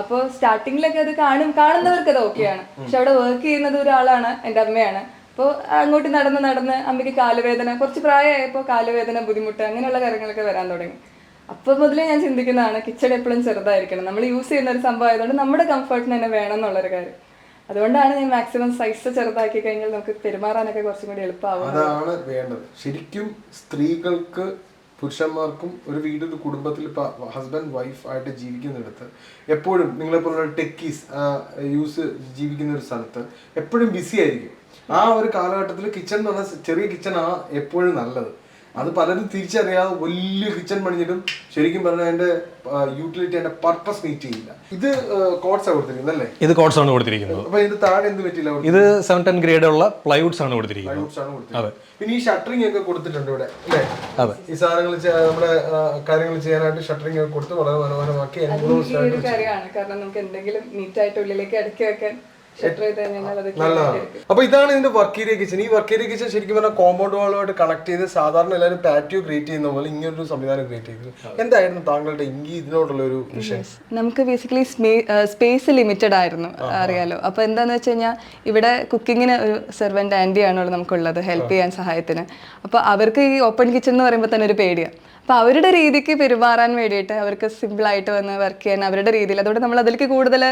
അപ്പോൾ സ്റ്റാർട്ടിങ്ങിലൊക്കെ അത് കാണും കാണുന്നവർക്ക് അത് ഓക്കെയാണ് പക്ഷെ അവിടെ വർക്ക് ചെയ്യുന്നത് ഒരാളാണ് എന്റെ അമ്മയാണ്. അപ്പോൾ അങ്ങോട്ട് നടന്ന് നടന്ന് അമ്മയ്ക്ക് കാലുവേദന കുറച്ച് പ്രായമായപ്പോൾ കാലുവേദന ബുദ്ധിമുട്ട് അങ്ങനെയുള്ള കാര്യങ്ങളൊക്കെ വരാൻ തുടങ്ങി. അപ്പോൾ മുതലേ ഞാൻ ചിന്തിക്കുന്നതാണ് കിച്ചൺ എപ്പോഴും ചെറുതായിരിക്കണം. നമ്മൾ യൂസ് ചെയ്യുന്ന ഒരു സംഭവം ആയതുകൊണ്ട് നമ്മുടെ കംഫർട്ടിന് തന്നെ വേണം എന്നുള്ളൊരു കാര്യം. അതുകൊണ്ടാണ് ഞാൻ മാക്സിമം സൈസ് ചെറുതാക്കി കഴിഞ്ഞാൽ നമുക്ക് പെരുമാറാനൊക്കെ കുറച്ചും കൂടി എളുപ്പമാവും അതാണ് വേണ്ടത്. ശരിക്കും സ്ത്രീകൾക്ക് പുരുഷന്മാർക്കും ഒരു വീട് ഒരു കുടുംബത്തിൽ ഇപ്പൊ ഹസ്ബൻഡ് വൈഫ് ആയിട്ട് ജീവിക്കുന്നിടത്ത് എപ്പോഴും നിങ്ങളെപ്പോലുള്ള ടെക്കീസ് യൂസ് ജീവിക്കുന്ന ഒരു സ്ഥലത്ത് എപ്പോഴും ബിസി ആയിരിക്കും. ആ ഒരു കാലഘട്ടത്തിൽ കിച്ചൺ എന്ന് പറഞ്ഞാൽ ചെറിയ കിച്ചൺ ആ എപ്പോഴും നല്ലത്. അത് പലരും തിരിച്ചറിയാതെ വലിയ കിച്ചൺ പണിഞ്ഞിട്ടും ശരിക്കും പറഞ്ഞാൽ അതിന്റെ യൂട്ടിലിറ്റി അതിന്റെ പർപ്പസ് മീറ്റ് ചെയ്യില്ല. ഇത് കോട്സ് കൊടുത്തിരിക്കുന്നത് അല്ലേ? ഇത് കോട്സ് ആണ് കൊടുത്തിരിക്കുന്നത്. അപ്പൊ ഇത് താഴെ എന്ത് പറ്റില്ല ഇത് സെവൻ ടെൻ ഗ്രേഡ് ഉള്ള പ്ലൈവുഡ്സ് ആണ് കൊടുത്തിരിക്കുന്നത്. പ്ലൈവുഡ്സ് ആണ് കൊടുത്തിരിക്കുന്നത്. പിന്നെ ഈ ഷട്ടറിംഗ് ഒക്കെ കൊടുത്തിട്ടുണ്ട് ഇവിടെ അല്ലേ? അതെ. ഈ സാധനങ്ങൾ നമ്മുടെ കാര്യങ്ങൾ ചെയ്യാനായിട്ട് ഷട്ടറിംഗ് ഒക്കെ കൊടുത്ത് വളരെ മനോഹരമാക്കി അതും കാരണം നമുക്ക് എന്തെങ്കിലും നീറ്റായിട്ട് ഉള്ളിലേക്ക് അടുക്കി വെക്കാൻ നല്ലതാണ്. അപ്പൊ ഇതാണ് ഇതിന്റെ വർക്ക് ഏരിയ കിച്ചൺ ഈ വർക്ക് ഏരിയ കിച്ചൺ ശരിക്കും പറഞ്ഞാൽ കോമ്പൗണ്ട് വാളുമായിട്ട് കണക്ട് ചെയ്ത് സാധാരണ എല്ലാവരും പാറ്റിയോ ക്രിയേറ്റ് ചെയ്യുന്ന പോലെ ഇങ്ങനൊരു സംവിധാനം ക്രിയേറ്റ് ചെയ്തത് എന്തായിരുന്നു താങ്കളുടെ ഇനി ഇതിനോടുള്ള ഒരു വിഷയം നമുക്ക് ബേസിക്കലി സ്പേസ് ലിമിറ്റഡ് ആയിരുന്നു അറിയാലോ. അപ്പൊ എന്താന്ന് വെച്ച് കഴിഞ്ഞാൽ ഇവിടെ കുക്കിങ്ങിന് ഒരു സെർവന്റ് ആന്റി ആണുള്ളത് നമുക്കുള്ളത് ഹെൽപ്പ് ചെയ്യാൻ സഹായത്തിന്. അപ്പൊ അവർക്ക് ഈ ഓപ്പൺ കിച്ചൺ എന്ന് പറയുമ്പോൾ തന്നെ ഒരു പേടിയാണ് അപ്പോൾ അവരുടെ രീതിക്ക് പെരുമാറാൻ വേണ്ടിയിട്ട് അവർക്ക് സിമ്പിൾ ആയിട്ട് വന്ന് വർക്ക് ചെയ്യാൻ അവരുടെ രീതിയിൽ. അതുകൊണ്ട് നമ്മൾ അതിലേക്ക് കൂടുതൽ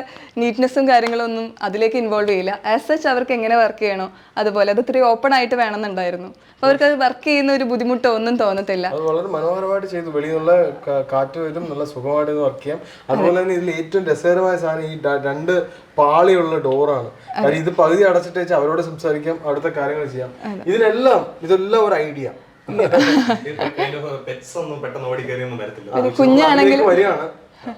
നീറ്റ്നെസ്സും കാര്യങ്ങളൊന്നും അതിലേക്ക് ഇൻവോൾവ് ചെയ്യില്ല. ആസ് സച്ച് അവർക്ക് എങ്ങനെ വർക്ക് ചെയ്യണോ അതുപോലെ അത് ഇത്തിരി ഓപ്പൺ ആയിട്ട് വേണമെന്നുണ്ടായിരുന്നു. അപ്പോൾ അവർക്ക് അത് വർക്ക് ചെയ്യുന്ന ഒരു ബുദ്ധിമുട്ടോ ഒന്നും തോന്നത്തില്ല. അത് വളരെ മനോഹരമായിട്ട് ചെയ്തു. വെളിയിലുള്ള ഇതും കാറ്റ് വരും നല്ല സുഖമായിട്ട് വർക്ക് ചെയ്യാം. അതുപോലെ തന്നെ ഇതിൽ ഏറ്റവും രസകരമായ സാധനം ഈ രണ്ട് പാളിയുള്ള ഡോറാണ് കാര്യം ഇത് പകുതി അടച്ചിട്ട് അവരോട് സംസാരിക്കാം അവിടുത്തെ കാര്യങ്ങൾ ചെയ്യാം. ഇതിനെല്ലാം ഇതെല്ലാം ഒരു ഐഡിയ പെറ്റ്സ് ഒന്നും പെട്ടെന്ന് ഓടി കയറിയൊന്നും വരത്തില്ല പിന്നെ കുഞ്ഞാണെങ്കിൽ വരികയാണ്.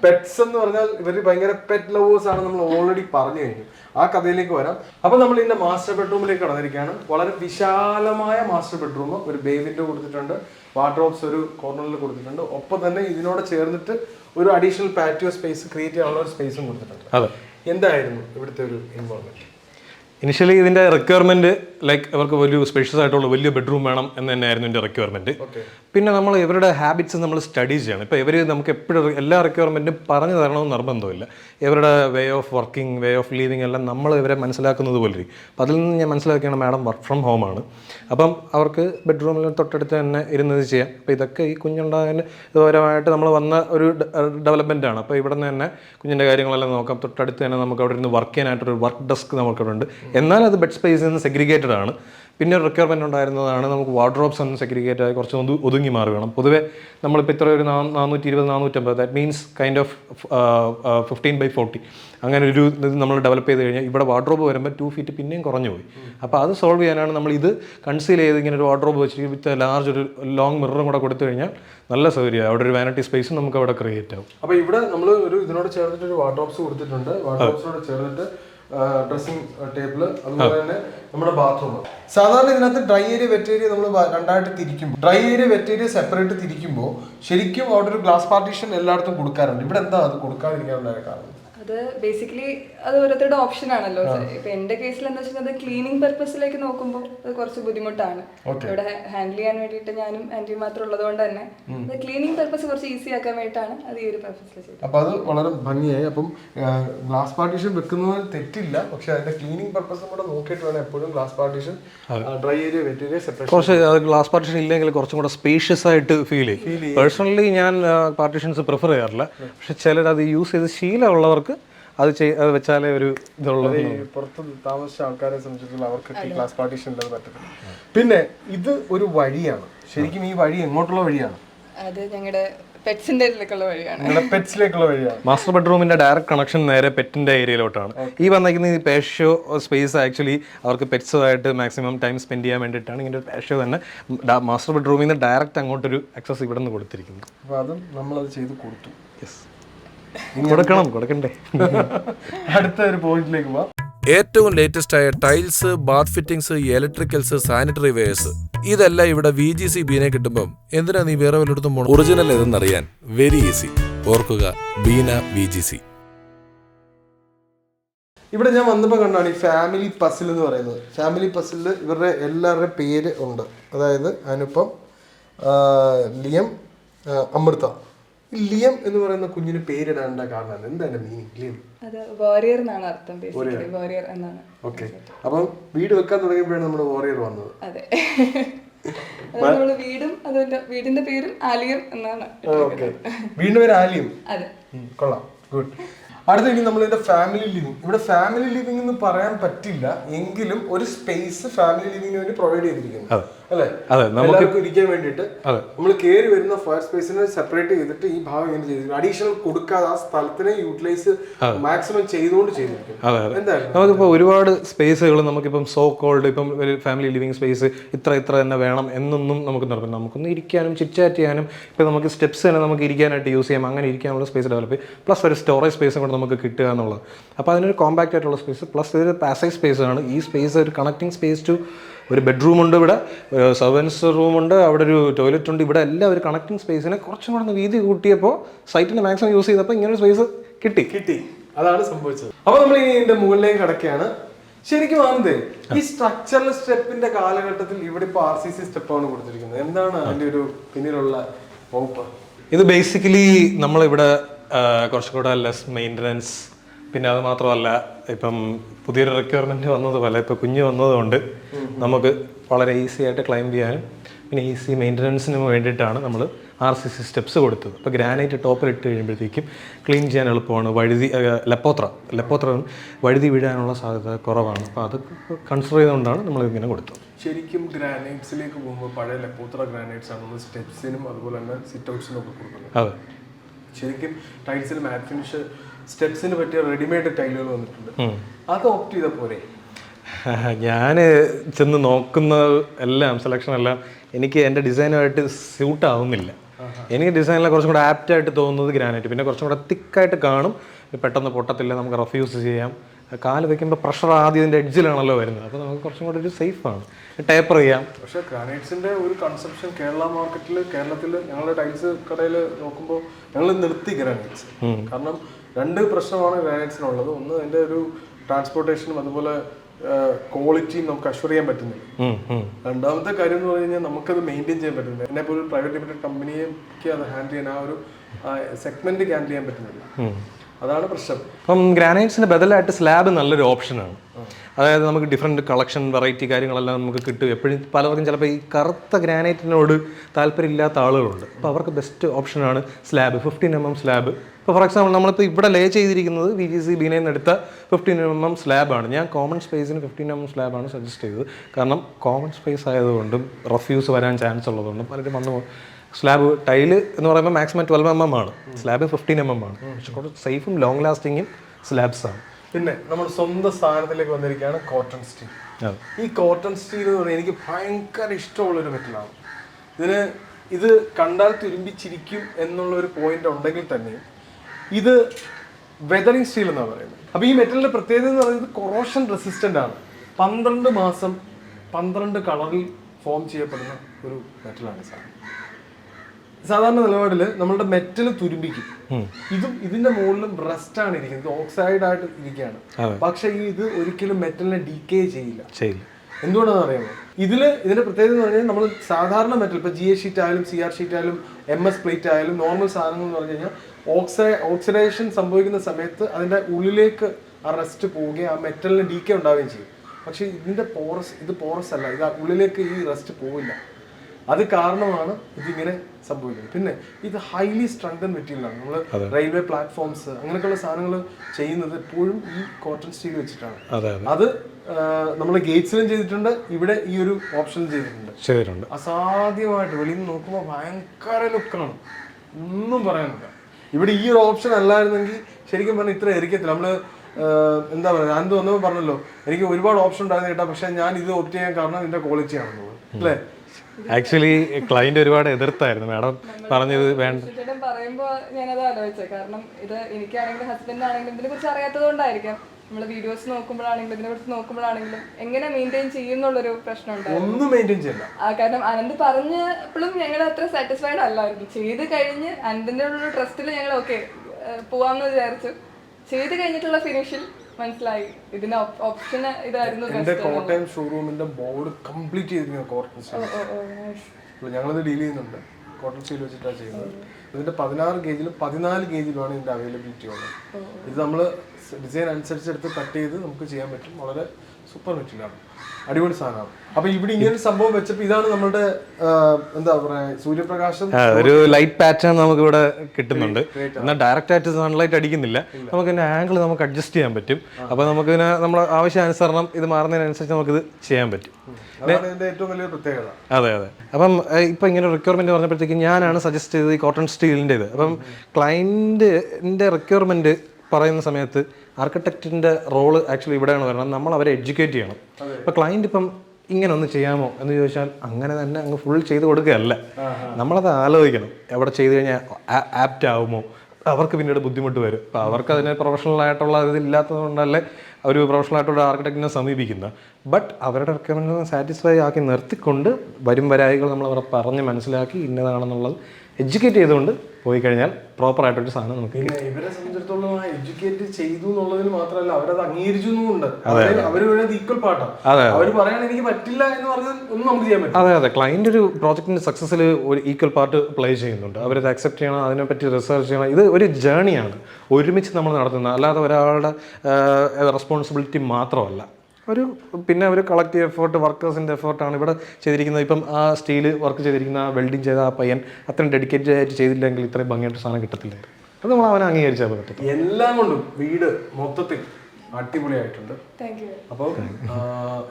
പെറ്റ്സ് എന്ന് പറഞ്ഞാൽ ഇവർ ഭയങ്കര പെറ്റ് ലവേഴ്സ് ആണ് നമ്മൾ ഓൾറെഡി പറഞ്ഞു കഴിഞ്ഞു. ആ കഥയിലേക്ക് വരാം. അപ്പൊ നമ്മൾ ഇതിന്റെ മാസ്റ്റർ ബെഡ്റൂമിലേക്ക് കടന്നിരിക്കുകയാണ്. വളരെ വിശാലമായ മാസ്റ്റർ ബെഡ്റൂം ഒരു ബേ വിൻഡോ കൊടുത്തിട്ടുണ്ട്. വാർഡ്രോബ്സ് ഒരു കോർണറിൽ കൊടുത്തിട്ടുണ്ട്. ഒപ്പം തന്നെ ഇതിനോട് ചേർന്നിട്ട് ഒരു അഡീഷണൽ പാറ്റിയോ സ്പേസ് ക്രിയേറ്റ് ചെയ്യാനുള്ള ഒരു സ്പേസും കൊടുത്തിട്ടുണ്ട്. അതെ. എന്തായിരുന്നു ഇവിടുത്തെ ഒരു ഇൻവോൾവ്മെന്റ് ഇനിഷ്യലി ഇതിന്റെ റിക്വയർമെന്റ് ലൈക്ക് അവർക്ക് വലിയ സ്പെഷ്യസ് ആയിട്ടുള്ള വലിയ ബെഡ്റൂം വേണം എന്ന് തന്നെയായിരുന്നു എന്റെ റിക്വയർമെന്റ് പിന്നെ നമ്മൾ ഇവരുടെ ഹാബിറ്റ്സ് നമ്മൾ സ്റ്റഡി ചെയ്യണം. ഇപ്പോൾ ഇവർ നമുക്ക് എപ്പോഴും എല്ലാ റിക്വയർമെന്റും പറഞ്ഞു തരണമെന്ന് നിർബന്ധമില്ല. ഇവരുടെ way of working way of living എല്ലാം നമ്മൾ ഇവരെ മനസ്സിലാക്കുന്നത് പോലെ ഇരിക്കും. അപ്പോൾ അതിൽ നിന്ന് ഞാൻ മനസ്സിലാക്കിയാണ് മാഡം വർക്ക് ഫ്രം ഹോം ആണ്. അപ്പം അവർക്ക് ബെഡ്റൂമിൽ തൊട്ടടുത്ത് തന്നെ ഇരുന്നത് ചെയ്യാം. അപ്പോൾ ഇതൊക്കെ ഈ കുഞ്ഞുണ്ടാകാൻ ഇതുപരമായിട്ട് നമ്മൾ വന്ന ഒരു ഡെവലപ്മെന്റ് ആണ്. അപ്പോൾ ഇവിടെ നിന്ന് തന്നെ കുഞ്ഞിന്റെ കാര്യങ്ങളെല്ലാം നോക്കാം. തൊട്ടടുത്ത് തന്നെ നമുക്ക് അവിടെ ഇരുന്ന് വർക്ക് ചെയ്യാനായിട്ടൊരു വർക്ക് ഡെസ്ക് നമുക്കവിടെ ഉണ്ട് എന്നാൽ അത് ബെഡ് സ്പേസിൽ നിന്ന് സെഗ്രിഗേറ്റഡ് ആണ്. പിന്നെ ഒരു റിക്വയർമെന്റ് ഉണ്ടായിരുന്നതാണ് നമുക്ക് വാർഡ്രോബ്സ് ഒന്ന് സെഗ്രിഗേറ്റ് ആയി കുറച്ച് ഒന്ന് ഒതുങ്ങി മാറി വേണം. പൊതുവേ നമ്മളിപ്പോൾ ഇത്ര ഒരു നാ- നാനൂറ്റി ഇരുപത് നാനൂറ്റമ്പത് that means kind of fifteen by forty അങ്ങനെ ഒരു ഇത് നമ്മൾ ഡെവലപ്പ് ചെയ്ത് കഴിഞ്ഞാൽ ഇവിടെ വാർഡ്രോബ് വരുമ്പോൾ ടു ഫീറ്റ് പിന്നെയും കുറഞ്ഞു പോയി. അപ്പോൾ അത് സോൾവ് ചെയ്യാനാണ് നമ്മൾ ഇത് കൺസീൽ ചെയ്ത് ഇങ്ങനെ ഒരു വാർഡ്രോബ് വെച്ചിട്ട് വിത്ത് ലാർജ് ഒരു ലോങ് മിററും കൂടെ കൊടുത്തു കഴിഞ്ഞാൽ നല്ല സൗകര്യമാണ് അവിടെ ഒരു വാനിറ്റി സ്പേസും നമുക്ക് അവിടെ ക്രിയേറ്റ് ആവും. അപ്പോൾ ഇവിടെ നമ്മൾ ഒരു ഇതിനോട് ചേർന്നിട്ട് ഒരു വാർഡ്രോബ്സ് കൊടുത്തിട്ടുണ്ട്. വാർഡ്രോബ്സിനോട് ചേർന്നിട്ട് ഡ്രസ്സിംഗ് ടേബിൾ അതുപോലെ തന്നെ നമ്മുടെ ബാത്റൂം സാധാരണ ഇതിനകത്ത് ഡ്രൈ ഏരിയ വെറ്റ് ഏരിയ നമ്മൾ രണ്ടായിട്ട് തിരിക്കുമ്പോൾ dry area wet area separate തിരിക്കുമ്പോൾ ശരിക്കും അവിടെ ഒരു ഗ്ലാസ് പാർട്ടീഷൻ എല്ലായിടത്തും കൊടുക്കാറുണ്ട്. ഇവിടെ എന്താ അത് കൊടുക്കാതിരിക്കാനുള്ള കാരണം? അത് ബേസിക്കലി അത് ഓരോരുത്തരുടെ ഓപ്ഷൻ ആണല്ലോ. ഇപ്പൊ എന്റെ കേസിൽ എന്താ വെച്ചാൽ അത് ക്ലീനിങ് പർപ്പസിലേക്ക് നോക്കുമ്പോൾ അത് കുറച്ച് ബുദ്ധിമുട്ടാണ്. ഇവിടെ ഹാൻഡിൽ ചെയ്യാൻ വേണ്ടിയിട്ട് ഞാനും ആന്റി മാത്രം ഉള്ളത് കൊണ്ട് തന്നെ. അത് ക്ലീനിങ് പർപ്പസ് കുറച്ച് ഈസി ആക്കാൻ വേണ്ടിയിട്ടാണ് അത് ഈ ഒരു പർപ്പസിൽ ചെയ്തത്. അപ്പൊ അത് വളരെ ഭംഗിയായി. അപ്പം ഗ്ലാസ് പാർട്ടീഷൻ വെക്കുന്നതിൽ തെറ്റില്ല. പക്ഷെ അതിന്റെ ക്ലീനിങ് പർപ്പസും കൂടെ നോക്കിയിട്ട് വേണം എപ്പോഴും glass partition dry area wet area separate കുറച്ച് അത് ഗ്ലാസ് പാർട്ടീഷൻ ഇല്ലെങ്കിൽ കുറച്ചും കൂടെ സ്പേഷ്യസ് ആയിട്ട് ഫീൽ ചെയ്യും. പേഴ്സണലി ഞാൻ പാർട്ടീഷൻസ് പ്രിഫർ ചെയ്യാറില്ല. പക്ഷെ ചിലർ അത് യൂസ് ചെയ്ത് ശീലമുള്ളവർക്ക് അത് അത് വെച്ചാലേ ഒരു ഇതുള്ളൂ പുറത്ത് താമസിച്ച ആൾക്കാരെ സംബന്ധിച്ചിടത്തോളം അവർക്ക് ക്ലാസ് പാർട്ടീഷൻ ഇല്ലാതെ പറ്റത്തില്ല. പിന്നെ ഇത് ഒരു വഴിയാണ്. ശരിക്കും ഈ വഴി എങ്ങോട്ടുള്ള വഴിയാണ്? അത് ഞങ്ങളുടെ മാസ്റ്റർ ബെഡ്റൂമിന്റെ ഡയറക്ട് കണക്ഷൻ നേരെ പെറ്റിന്റെ ഏരിയയിലോട്ടാണ് ഈ വന്നിരിക്കുന്ന ഈ പേഷ്യോ സ്പേസ് ആക്ച്വലി അവർക്ക് പെറ്റ്സുമായിട്ട് മാക്സിമം ടൈം സ്പെൻഡ് ചെയ്യാൻ വേണ്ടിയിട്ടാണ് ഇങ്ങനെ ഒരു പേഷ്യോ തന്നെ മാസ്റ്റർ ബെഡ്റൂമിൽ നിന്ന് ഡയറക്റ്റ് അങ്ങോട്ടൊരു ആക്സസ് ഇവിടെ നിന്ന് കൊടുത്തിരിക്കുന്നത്. അപ്പൊ അതും നമ്മളത് ചെയ്ത് കൊടുത്തു. യെസ് കൊടുക്കണം കൊടുക്കണ്ടേ. അടുത്ത ഒരു പോയിന്റിലേക്ക് പോവാം. ഏറ്റവും ലേറ്റസ്റ്റ് ആയ tiles bath fittings electricals sanitary wares ഇതെല്ലാം ഇവിടെ വി ജി സി ബീനെ കിട്ടുമ്പം എന്തിനാ നീ വേറെ വല്ലയിടത്തും പോകണം ഒറിജിനൽ ഏതെന്നറിയാൻ വെരി ഈസി ഓർക്കുക ബീന വി ജി സി ഇവിടെ ഞാൻ വന്നപ്പോൾ കണ്ടാണ് ഈ ഫാമിലി പസിൽ എന്ന് പറയുന്നത്. ഫാമിലി പസിലിൽ ഇവരുടെ എല്ലാവരുടെയും പേര് ഉണ്ട്. അതായത് അനുപം ലിയം അമൃത. ലിയം എന്ന് പറയുന്ന കുഞ്ഞിന് പേരിടാനുള്ള കാരണം എന്താണ് മീനിങ് ലിയം. അത് വാരിയർ എന്നാണ് അർത്ഥം വാരിയർ എന്നാണ്. ഓക്കെ അപ്പം വീട് വെക്കാൻ തുടങ്ങിയപ്പോഴാണ് നമ്മൾ വാരിയർ വന്നത്. അതെ. നമ്മുടെ വീടും അതിന്റെ വീടിന്റെ പേരും ആലിയം എന്നാണ് ഓക്കെ വീടിന്റെ പേര് ആലിയം. അതെ. കൊള്ളാം. ഗുഡ് അടുത്ത ഇനി നമ്മൾ ഇതിന്റെ ഫാമിലി ലിവിങ് ഇവിടെ ഫാമിലി ലിവിംഗ് എന്ന് പറയാൻ പറ്റില്ല എങ്കിലും ഒരു സ്പേസ് ഫാമിലി ലിവിംഗിന് വേണ്ടി പ്രൊവൈഡ് ചെയ്തിരിക്കുന്നു. അതെ, നമുക്ക് ഇരിക്കാൻ വേണ്ടിയിട്ട് നമ്മൾ കയറി വരുന്ന ഫയർ സ്പേസിനെ സെപ്പറേറ്റ് ചെയ്തിട്ട് ഈ ഭാഗം ഇങ്ങനെ ചെയ്തിരിക്കും അഡീഷണൽ കൊടുക്കാതെ ആ സ്ഥലത്തിനെ യൂട്ടിലൈസ് മാക്സിമം ചെയ്തുകൊണ്ട് ചെയ്തിരിക്കും നമുക്കിപ്പോൾ ഒരുപാട് സ്പേസുകൾ നമുക്കിപ്പം സോ കോൾഡ് ഇപ്പം ഒരു ഫാമിലി ലിവിങ് സ്പേസ് ഇത്ര ഇത്ര തന്നെ വേണം എന്നൊന്നും നമുക്ക് നിർബന്ധം നമുക്കൊന്ന് ഇരിക്കാനും ചിറ്റാറ്റ് ചെയ്യാനും ഇപ്പം നമുക്ക് സ്റ്റെപ്സ് തന്നെ നമുക്ക് ഇരിക്കാനായിട്ട് യൂസ് ചെയ്യാം. അങ്ങനെ ഇരിക്കാനുള്ള സ്പേസ് ഡെവലപ്പ് ചെയ്യും. പ്ലസ് ഒരു സ്റ്റോറേജ് സ്പേസും കൂടെ നമുക്ക് കിട്ടുക എന്നുള്ളത്. അപ്പോൾ അതിനൊരു കോമ്പാക്റ്റ് ആയിട്ടുള്ള സ്പേസ് പ്ലസ് ഇതൊരു പാസേജ് സ്പേസ് ആണ്. ഈ സ്പേസ് ഒരു കണക്റ്റിംഗ് സ്പേസ് ടു ഒരു ബെഡ്റൂമുണ്ട് ഇവിടെ സർവൻസ് റൂമുണ്ട് അവിടെ ഒരു ടോയ്ലറ്റ് ഉണ്ട്. ഇവിടെ എല്ലാം ഒരു കണക്റ്റിംഗ് സ്പേസിനെ കുറച്ചും കൂടെ വീതി കൂട്ടിയപ്പോൾ സൈറ്റിന് മാക്സിമം യൂസ് ചെയ്തപ്പോൾ ഇങ്ങനെ ഒരു സ്പേസ് കിട്ടി. കിട്ടി. അതാണ് സംഭവിച്ചത്. അപ്പോൾ നമ്മൾ ഇനി ഇതിന്റെ മുകളിലേക്ക് കിടക്കുകയാണ്. ശരിക്കും ആനന്ദേ ഈ സ്ട്രക്ചറൽ സ്റ്റെപ്പിന്റെ കാലഘട്ടത്തിൽ ഇവിടെ ഇപ്പോൾ ആർ സി സി സ്റ്റെപ്പാണ് കൊടുത്തിരിക്കുന്നത്. എന്താണ് അതിന്റെ ഒരു പിന്നിലുള്ള വകുപ്പ്? ഇത് ബേസിക്കലി നമ്മളിവിടെ കുറച്ചുകൂടെ കുറച്ചും കൂടെ ലെസ് മെയിന്റനൻസ് പിന്നെ അത് മാത്രമല്ല ഇപ്പം പുതിയൊരു റിക്വയർമെന്റ് വന്നതുപോലെ ഇപ്പോൾ കുഞ്ഞ് വന്നതുകൊണ്ട് നമുക്ക് വളരെ ഈസി ആയിട്ട് ക്ലൈം ചെയ്യാനും പിന്നെ ഈസി മെയിന്റനൻസിനും വേണ്ടിയിട്ടാണ് നമ്മൾ ആർ സി സി സ്റ്റെപ്സ് കൊടുത്തത്. ഇപ്പോൾ ഗ്രാനൈറ്റ് ടോപ്പിൽ ഇട്ട് കഴിയുമ്പോഴത്തേക്കും ക്ലീൻ ചെയ്യാൻ എളുപ്പമാണ്. വഴുതി ലപ്പോത്ര. ലെപ്പോത്ര ലെപ്പോത്ര വഴുതി വീഴാനുള്ള സാധ്യത കുറവാണ്. അപ്പോൾ അത് കൺസിഡർ ചെയ്തുകൊണ്ടാണ് നമ്മൾ ഇങ്ങനെ കൊടുത്തത്. ശരിക്കും ഗ്രാനൈറ്റ്സിലേക്ക് പോകുമ്പോൾ പഴയ ലപ്പോത്ര ഗ്രാനൈറ്റ്സ് ആണ് സ്റ്റെപ്സിനും അതുപോലെ തന്നെ സിറ്റ് ഔട്ട്സിനും ഒക്കെ കൊടുക്കുന്നത്. അതെ. ശരിക്കും ടൈൽസിൽ മാറ്റ് ഫിനിഷ് സ്റ്റെപ്സിന് പറ്റിയ റെഡിമെയ്ഡ് ടൈലുകൾ വന്നിട്ടുണ്ട്. അത് ഓപ്റ്റ് ചെയ്ത പോലെ ഞാൻ ചെന്ന് നോക്കുന്ന എല്ലാം സെലക്ഷൻ എല്ലാം എനിക്ക് എന്റെ ഡിസൈനുമായിട്ട് സ്യൂട്ട് ആവുന്നില്ല. എനിക്ക് ഡിസൈനിൽ കുറച്ചും കൂടെ ആപ്റ്റ് ആയിട്ട് തോന്നുന്നത് ഗ്രാനൈറ്റ് പിന്നെ കുറച്ചും കൂടെ തിക്കായിട്ട് കാണും. പെട്ടെന്ന് പൊട്ടത്തില്ല നമുക്ക് റഫ് യൂസ് ചെയ്യാം. കാൽ വെക്കുമ്പോൾ പ്രഷർ ആദ്യം ഇതിന്റെ എഡ്ജിലാണല്ലോ വരുന്നത്. അപ്പോൾ നമുക്ക് കുറച്ചും കൂടെ ഒരു സേഫാണ് ടേപ്പർ ചെയ്യാം. പക്ഷേ ഗ്രാനൈറ്റ്സിന്റെ ഒരു കൺസെപ്ഷൻ കേരള മാർക്കറ്റിൽ കേരളത്തിൽ ഞങ്ങളുടെ ടൈൽസ് കടയിൽ നോക്കുമ്പോൾ ഞങ്ങൾ നിർത്തി ഗ്രാനൈറ്റ്സ് കാരണം രണ്ട് പ്രശ്നമാണ് ഗ്രാനൈറ്റ്സിനുള്ളത് ഒന്ന് അതിന്റെ ഒരു ട്രാൻസ്പോർട്ടേഷനും അതുപോലെ ക്വാളിറ്റിയും നമുക്ക് അഷ്വർ ചെയ്യാൻ പറ്റുന്നില്ല. രണ്ടാമത്തെ കാര്യം എന്ന് പറഞ്ഞു കഴിഞ്ഞാൽ നമുക്കത് മെയിന്റെയിൻ ചെയ്യാൻ പറ്റുന്നില്ല. എന്നെ ഒരു പ്രൈവറ്റ് ലിമിറ്റഡ് കമ്പനിക്ക് അത് ഹാൻഡിൽ ചെയ്യാൻ ആ ഒരു സെഗ്മെന്റ് ഹാൻഡിൽ ചെയ്യാൻ പറ്റുന്നില്ല. അതാണ് പ്രശ്നം. അപ്പം ഗ്രാനൈറ്റ്സിന് ബദലായിട്ട് സ്ലാബ് നല്ലൊരു ഓപ്ഷനാണ് അതായത് നമുക്ക് ഡിഫറെന്റ് കളക്ഷൻ വെറൈറ്റി കാര്യങ്ങളെല്ലാം നമുക്ക് കിട്ടും. എപ്പോഴും പലവർക്കും ചിലപ്പോൾ ഈ കറുത്ത ഗ്രാനൈറ്റിനോട് താല്പര്യമില്ലാത്ത ആളുകളുണ്ട്. അപ്പോൾ അവർക്ക് ബെസ്റ്റ് ഓപ്ഷനാണ് slab fifteen M M slab ഇപ്പോൾ ഫോർ എക്സാമ്പിൾ നമ്മളിപ്പോൾ ഇവിടെ ലേ ചെയ്തിരിക്കുന്നത് വി ജി സി ബീനയിൽ നിന്ന് എടുത്ത ഫിഫ്റ്റീൻ എം എം സ്ലാബാണ് ഞാൻ കോമൺ സ്പേസിന് ഫിഫ്റ്റീൻ എം എം സ്ലാബാണ് സജസ്റ്റ് ചെയ്തത്. കാരണം കോമൺ സ്പേസ് ആയതുകൊണ്ടും റഫ്യൂസ് വരാൻ ചാൻസ് ഉള്ളതുകൊണ്ടും പലരും വന്നു. സ്ലാബ് ടൈൽ എന്ന് പറയുമ്പോൾ മാക്സിമം ട്വൽവ് എം എം ആണ്. സ്ലാബ് ഫിഫ്റ്റീൻ എം എം ആണ്. പക്ഷെ കുറച്ച് സേഫും ലോങ് ലാസ്റ്റിങ്ങും സ്ലാബ്സ് ആണ്. പിന്നെ നമ്മൾ സ്വന്തം സ്ഥാനത്തിലേക്ക് വന്നിരിക്കുകയാണ് കോട്ടൺ സ്റ്റീൽ ഈ കോട്ടൺ സ്റ്റീൽ എന്ന് പറഞ്ഞാൽ എനിക്ക് ഭയങ്കര ഇഷ്ടമുള്ളൊരു മെറ്റലാണ് ഇതിന് ഇത് കണ്ടാൽ തുരുമ്പിച്ചിരിക്കും എന്നുള്ള ഒരു പോയിന്റ് ഉണ്ടെങ്കിൽ തന്നെ ഇത് വെതറിങ് സ്റ്റീൽ എന്നാണ് പറയുന്നത്. അപ്പോൾ ഈ മെറ്റലിന്റെ പ്രത്യേകത എന്ന് പറയുന്നത് കൊറോഷൻ റെസിസ്റ്റന്റ് ആണ്. പന്ത്രണ്ട് മാസം പന്ത്രണ്ട് കളറിൽ ഫോം ചെയ്യപ്പെടുന്ന ഒരു മെറ്റലാണ് സാധനം സാധാരണ നിലപാടിൽ നമ്മളുടെ മെറ്റൽ തുരുമ്പിക്കും. ഇതും ഇതിന്റെ മുകളിലും റെസ്റ്റ് ആണ് ഇരിക്കുന്നത്. ഓക്സൈഡ് ആയിട്ട് ഇരിക്കുകയാണ്. പക്ഷെ ഈ ഇത് ഒരിക്കലും മെറ്റലിനെ ഡീക്കേ ചെയ്യില്ല. എന്തുകൊണ്ടാണെന്ന് അറിയാമോ? ഇതിൽ ഇതിന്റെ പ്രത്യേകത എന്ന് പറഞ്ഞാൽ നമ്മൾ സാധാരണ മെറ്റൽ ഇപ്പൊ ജി എസ് ഷീറ്റ് ആയാലും സി ആർ ഷീറ്റ് ആയാലും എം എസ് പ്ലേറ്റ് ആയാലും നോർമൽ സാധനങ്ങൾ എന്ന് പറഞ്ഞു കഴിഞ്ഞാൽ ഓക്സൈ ഓക്സിഡേഷൻ സംഭവിക്കുന്ന സമയത്ത് അതിന്റെ ഉള്ളിലേക്ക് ആ റെസ്റ്റ് പോവുകയും ആ മെറ്റലിന് ഡീക്കേ ഉണ്ടാവുകയും ചെയ്യും. പക്ഷെ ഇതിന്റെ പോറസ് ഇത് പോറസ് അല്ല. ഇത് ഉള്ളിലേക്ക് ഈ റെസ്റ്റ് പോവില്ല. അത് കാരണമാണ് ഇതിങ്ങനെ സംഭവിക്കുന്നത്. പിന്നെ ഇത് ഹൈലി സ്ട്രെങ്തൻ മെറ്റീരിയലാണ് നമ്മൾ റെയിൽവേ പ്ലാറ്റ്ഫോംസ് അങ്ങനെയൊക്കെയുള്ള സാധനങ്ങൾ ചെയ്യുന്നത് എപ്പോഴും ഈ കോട്ടൺ സ്റ്റീൽ വെച്ചിട്ടാണ്. അതെ നമ്മൾ ഗേറ്റ്സിലും ചെയ്തിട്ടുണ്ട് ഇവിടെ ഈ ഒരു ഓപ്ഷൻ ചെയ്തിട്ടുണ്ട്. ചെയ്തിട്ടുണ്ട്. അസാധ്യമായിട്ട് വെളിയിൽ നിന്ന് നോക്കുമ്പോൾ ഭയങ്കര ലുക്കാണ് ഒന്നും പറയാനില്ല. ഇവിടെ ഈ ഒരു ഓപ്ഷൻ അല്ലായിരുന്നെങ്കിൽ ശരിക്കും പറഞ്ഞാൽ ഇത്ര എരിക്കത്തില്ല നമ്മൾ എന്താ പറയുക ഞാൻ തോന്നുമ്പോൾ പറഞ്ഞല്ലോ എനിക്ക് ഒരുപാട് ഓപ്ഷൻ ഉണ്ടായിരുന്നു കേട്ടോ പക്ഷെ ഞാൻ ഇത് ഓപ്റ്റ് ചെയ്യാൻ കാരണം ഇതിന്റെ ക്വാളിറ്റി ആണെന്നുള്ളത് അല്ലേ? ആക്ച്വലി ക്ലൈന്റ് ഒരുപാട് എതിർത്തായിരുന്നു. മാഡം പറഞ്ഞത് വേണ്ട. ചേട്ടൻ പറയുമ്പോ ഞാനത് ആലോചിച്ചത് കാരണം ഇത് എനിക്കാണെങ്കിലും ഹസ്ബൻഡ് ആണെങ്കിലും ഇതിനെ കുറിച്ച് അറിയാത്തത് കൊണ്ടായിരിക്കാം നമ്മൾ വീഡിയോസ് നോക്കുമ്പോഴാണെങ്കിലും ഇതിനെ കുറിച്ച് നോക്കുമ്പോഴാണെങ്കിലും എങ്ങനെ മെയിന്റെയിൻ ചെയ്യുന്നുള്ളൊരു പ്രശ്നമുണ്ട് ഒന്നും മെയിന്റെയിൻ ചെയ്യില്ല. കാരണം അനന്ത് പറഞ്ഞപ്പോഴും ഞങ്ങൾ അത്ര സാറ്റിസ്ഫൈഡ് അല്ലായിരുന്നു. ചെയ്ത് കഴിഞ്ഞ് അനന്തിന്റെ ഉള്ള ട്രസ്റ്റിൽ ഞങ്ങൾ ഓക്കെ പോവാമെന്ന് വിചാരിച്ചു. ചെയ്ത് കഴിഞ്ഞിട്ടുള്ള ഫിനിഷിൽ മനസ്സിലായി. ഇതിന് ഓപ്ഷൻ ഇതായിരുന്നു എന്റെ കോട്ടയം ഷോറൂമിന്റെ ബോർഡ് കംപ്ലീറ്റ് ചെയ്തിരിക്കുന്ന കോട്ടൺ ഇത് സ്റ്റീൽ ഞങ്ങളിത് ഡീൽ ചെയ്യുന്നുണ്ട്. കോട്ടൺ സ്റ്റീൽ വെച്ചിട്ടാണ് ചെയ്യുന്നത്. ഇതിന്റെ പതിനാറ് ഗേജിലും പതിനാല് കെജിലാണ് ഇതിന്റെ അവൈലബിലിറ്റി ഉള്ളത്. ഇത് നമ്മൾ ഡിസൈൻ അനുസരിച്ചെടുത്ത് കട്ട് ചെയ്ത് നമുക്ക് ചെയ്യാൻ പറ്റും. വളരെ സൂപ്പർ മെറ്റീരിയലാണ് അടിപൊളി സാധനമാണ് അപ്പൊ ഇവിടെ ഇങ്ങനെ സംഭവം വെച്ചപ്പോ ഇതാണ് നമ്മുടെ എന്താ പറയാ സൂര്യപ്രകാശം ഒരു ലൈറ്റ് പാറ്റേൺ നമുക്ക് ഇവിടെ കിട്ടുന്നുണ്ട്. എന്നാൽ ഡയറക്റ്റ് ആയിട്ട് സൺലൈറ്റ് അടിക്കുന്നില്ല. നമുക്ക് ഇതിന്റെ ആംഗിൾ നമുക്ക് അഡ്ജസ്റ്റ് ചെയ്യാൻ പറ്റും. അപ്പൊ നമുക്ക് ഇതിനെ നമ്മുടെ ആവശ്യാനുസരണം ഇത് മാറുന്നതിനനുസരിച്ച് നമുക്ക് ഇത് ചെയ്യാൻ പറ്റും. ഏറ്റവും വലിയ പ്രത്യേകത. അതെ അതെ. അപ്പം ഇപ്പൊ ഇങ്ങനെ റിക്വയർമെന്റ് പറഞ്ഞപ്പോഴത്തേക്കും ഞാനാണ് സജസ്റ്റ് ചെയ്തത് ഈ കോട്ടൺ സ്റ്റീലിന്റെ ഇത് അപ്പം ക്ലയന്റിന്റെ റിക്വയർമെന്റ് പറയുന്ന സമയത്ത് ആർക്കിടെക്റ്റിന്റെ റോൾ ആക്ച്വലി ഇവിടെയാണ് വരണം. നമ്മൾ അവരെ എഡ്യൂക്കേറ്റ് ചെയ്യണം. ഇപ്പം ക്ലയന്റ് ഇപ്പം ഇങ്ങനെ ഒന്ന് ചെയ്യാമോ എന്ന് ചോദിച്ചാൽ അങ്ങനെ തന്നെ അങ്ങ് ഫുൾ ചെയ്ത് കൊടുക്കുകയല്ല. നമ്മളത് ആലോചിക്കണം. എവിടെ ചെയ്ത് കഴിഞ്ഞാൽ ആപ്റ്റ് ആവുമോ? അവർക്ക് പിന്നീട് ബുദ്ധിമുട്ട് വരും. അപ്പോൾ അവർക്ക് അതിന് പ്രൊഫഷണൽ ആയിട്ടുള്ള അവർ ആയിട്ടുള്ള ആർക്കിടെക്റ്റിനെ സമീപിക്കുന്നത് ബട്ട് അവരുടെ റെക്കമെൻഡ് സാറ്റിസ്ഫൈ ആക്കി നിർത്തിക്കൊണ്ട് വരും വരായികൾ നമ്മൾ അവരെ പറഞ്ഞ് മനസ്സിലാക്കി ഇന്നതാണെന്നുള്ളത് എഡ്യൂക്കേറ്റ് ചെയ്തുകൊണ്ട് പോയി കഴിഞ്ഞാൽ പ്രോപ്പർ ആയിട്ട് ഒരു സാധനം നമുക്ക് ഇവരെ സംബന്ധിച്ചിടത്തോളം എഡ്യൂക്കേറ്റ് ചെയ്തു എന്നുള്ളതിന് മാത്രമല്ല അവരത് അംഗീകരിച്ചു എന്നുണ്ട് അവർ ഈക്വൽ പാർട്ടാണ് അതെ, അവർ പറയണ എനിക്ക് പറ്റില്ല എന്ന് പറഞ്ഞാൽ ഒന്നും നമുക്ക് ചെയ്യാൻ പറ്റും അതെ അതെ. ക്ലയന്റ് ഒരു പ്രോജക്റ്റിന്റെ സക്സസിൽ ഒരു ഈക്വൽ പാർട്ട് പ്ലേ ചെയ്യുന്നുണ്ട്. അവരത് അക്സെപ്റ്റ് ചെയ്യണം അതിനെപ്പറ്റി റിസർച്ച് ചെയ്യണം. ഇത് ഒരു ജേണിയാണ് ഒരുമിച്ച് നമ്മൾ നടത്തുന്നത് അല്ലാതെ ഒരാളുടെ റെസ്പോൺസിബിലിറ്റി മാത്രമല്ല. ഒരു പിന്നെ ഒരു കളക്റ്റീവ് എഫേർട്ട് വർക്കേഴ്സിന്റെ എഫേർട്ടാണ് ഇവിടെ ചെയ്തിരിക്കുന്നത്. ഇപ്പം ആ സ്റ്റീൽ വർക്ക് ചെയ്തിരിക്കുന്ന ആ വെൽഡിങ് ചെയ്ത ആ പയ്യൻ അത്രയും ഡെഡിക്കേറ്റഡ് ആയിട്ട് ചെയ്തില്ലെങ്കിൽ ഇത്രയും ഭംഗിയായിട്ട് സാധനം കിട്ടത്തില്ല. അത് നമ്മൾ അവനെ അംഗീകരിച്ചാൽ പറ്റും എല്ലാം കൊണ്ടും വീട് മൊത്തത്തിൽ അടിപൊളിയായിട്ടുണ്ട്. അപ്പോൾ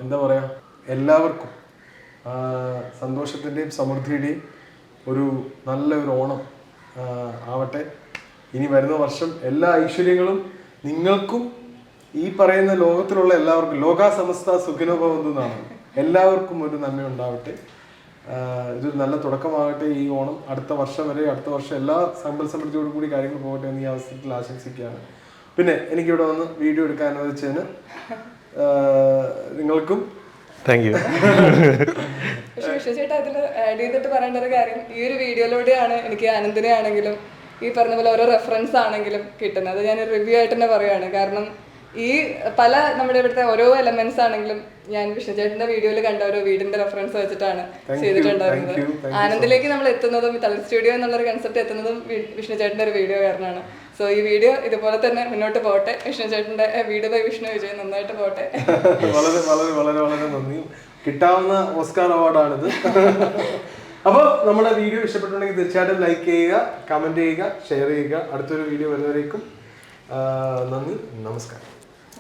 എന്താ പറയാ എല്ലാവർക്കും സന്തോഷത്തിന്റെയും സന്തോഷത്തിന്റെയും സമൃദ്ധിയുടെയും ഒരു നല്ല ഒരു ഓണം ആവട്ടെ. ഇനി വരുന്ന വർഷം എല്ലാ ഐശ്വര്യങ്ങളും നിങ്ങൾക്കും ഈ പറയുന്ന ലോകത്തിലുള്ള എല്ലാവർക്കും ലോകാ സമസ്ത സുഖിനോഭവന്തു എന്നാണ് എല്ലാവർക്കും ഒരു നന്മ ഉണ്ടാവട്ടെ. ഇതൊരു നല്ല തുടക്കമാകട്ടെ ഈ ഓണം. അടുത്ത വർഷം വരെ അടുത്ത വർഷം എല്ലാ സമ്പൽ സമൃദ്ധിയോടും കൂടി കാര്യങ്ങൾ പോകട്ടെ എന്ന് ഈ അവസരത്തിൽ ആശംസിക്കുകയാണ്. പിന്നെ എനിക്കിവിടെ വന്ന് വീഡിയോ എടുക്കാൻ അനുവദിച്ചതിന് നിങ്ങൾക്കും താങ്ക് യു പക്ഷെ അതിൽ ആഡ് ചെയ്തിട്ട് പറയേണ്ട ഒരു കാര്യം ഈ ഒരു വീഡിയോയിലൂടെയാണ് എനിക്ക് അനന്തിനെ ആണെങ്കിലും ഈ പറഞ്ഞ പോലെ ഓരോ റെഫറൻസ് ആണെങ്കിലും കിട്ടുന്നത്. അത് ഞാൻ റിവ്യൂ ആയിട്ട് തന്നെ പറയുകയാണ് കാരണം ഈ പല നമ്മുടെ ഇവിടുത്തെ ഓരോ എലമെന്റ്സ് ആണെങ്കിലും ഞാൻ വിഷ്ണുചേട്ടന്റെ വീഡിയോയിൽ കണ്ട ഓരോ വീടിന്റെ റെഫറൻസ് വെച്ചിട്ടാണ് ചെയ്തിട്ടുണ്ടായിരുന്നത്. ആനന്ദിലേക്ക് നമ്മൾ എത്തുന്നതും തളിർ സ്റ്റുഡിയോ എന്നുള്ളൊരു കൺസെപ്റ്റ് എത്തുന്നതും വിഷ്ണുചേട്ടന്റെ ഒരു വീഡിയോ കാരണമാണ് സോ ഈ വീഡിയോ ഇതുപോലെ തന്നെ മുന്നോട്ട് പോട്ടെ വിഷ്ണുചേട്ടന്റെ വീഡിയോ ബൈ വിഷ്ണു വിജയ് നന്നായിട്ട് പോട്ടെ വളരെ വളരെ വളരെ വളരെ നന്ദി. കിട്ടാവുന്ന ഓസ്കാർ അവാർഡാണിത് അപ്പോൾ നമ്മുടെ വീഡിയോ ഇഷ്ടപ്പെട്ടുണ്ടെങ്കിൽ തീർച്ചയായിട്ടും ലൈക്ക് ചെയ്യുക കമന്റ് ചെയ്യുക ഷെയർ ചെയ്യുക. അടുത്തൊരു വീഡിയോ വരുന്നവരേക്കും നന്ദി. നമസ്കാരം.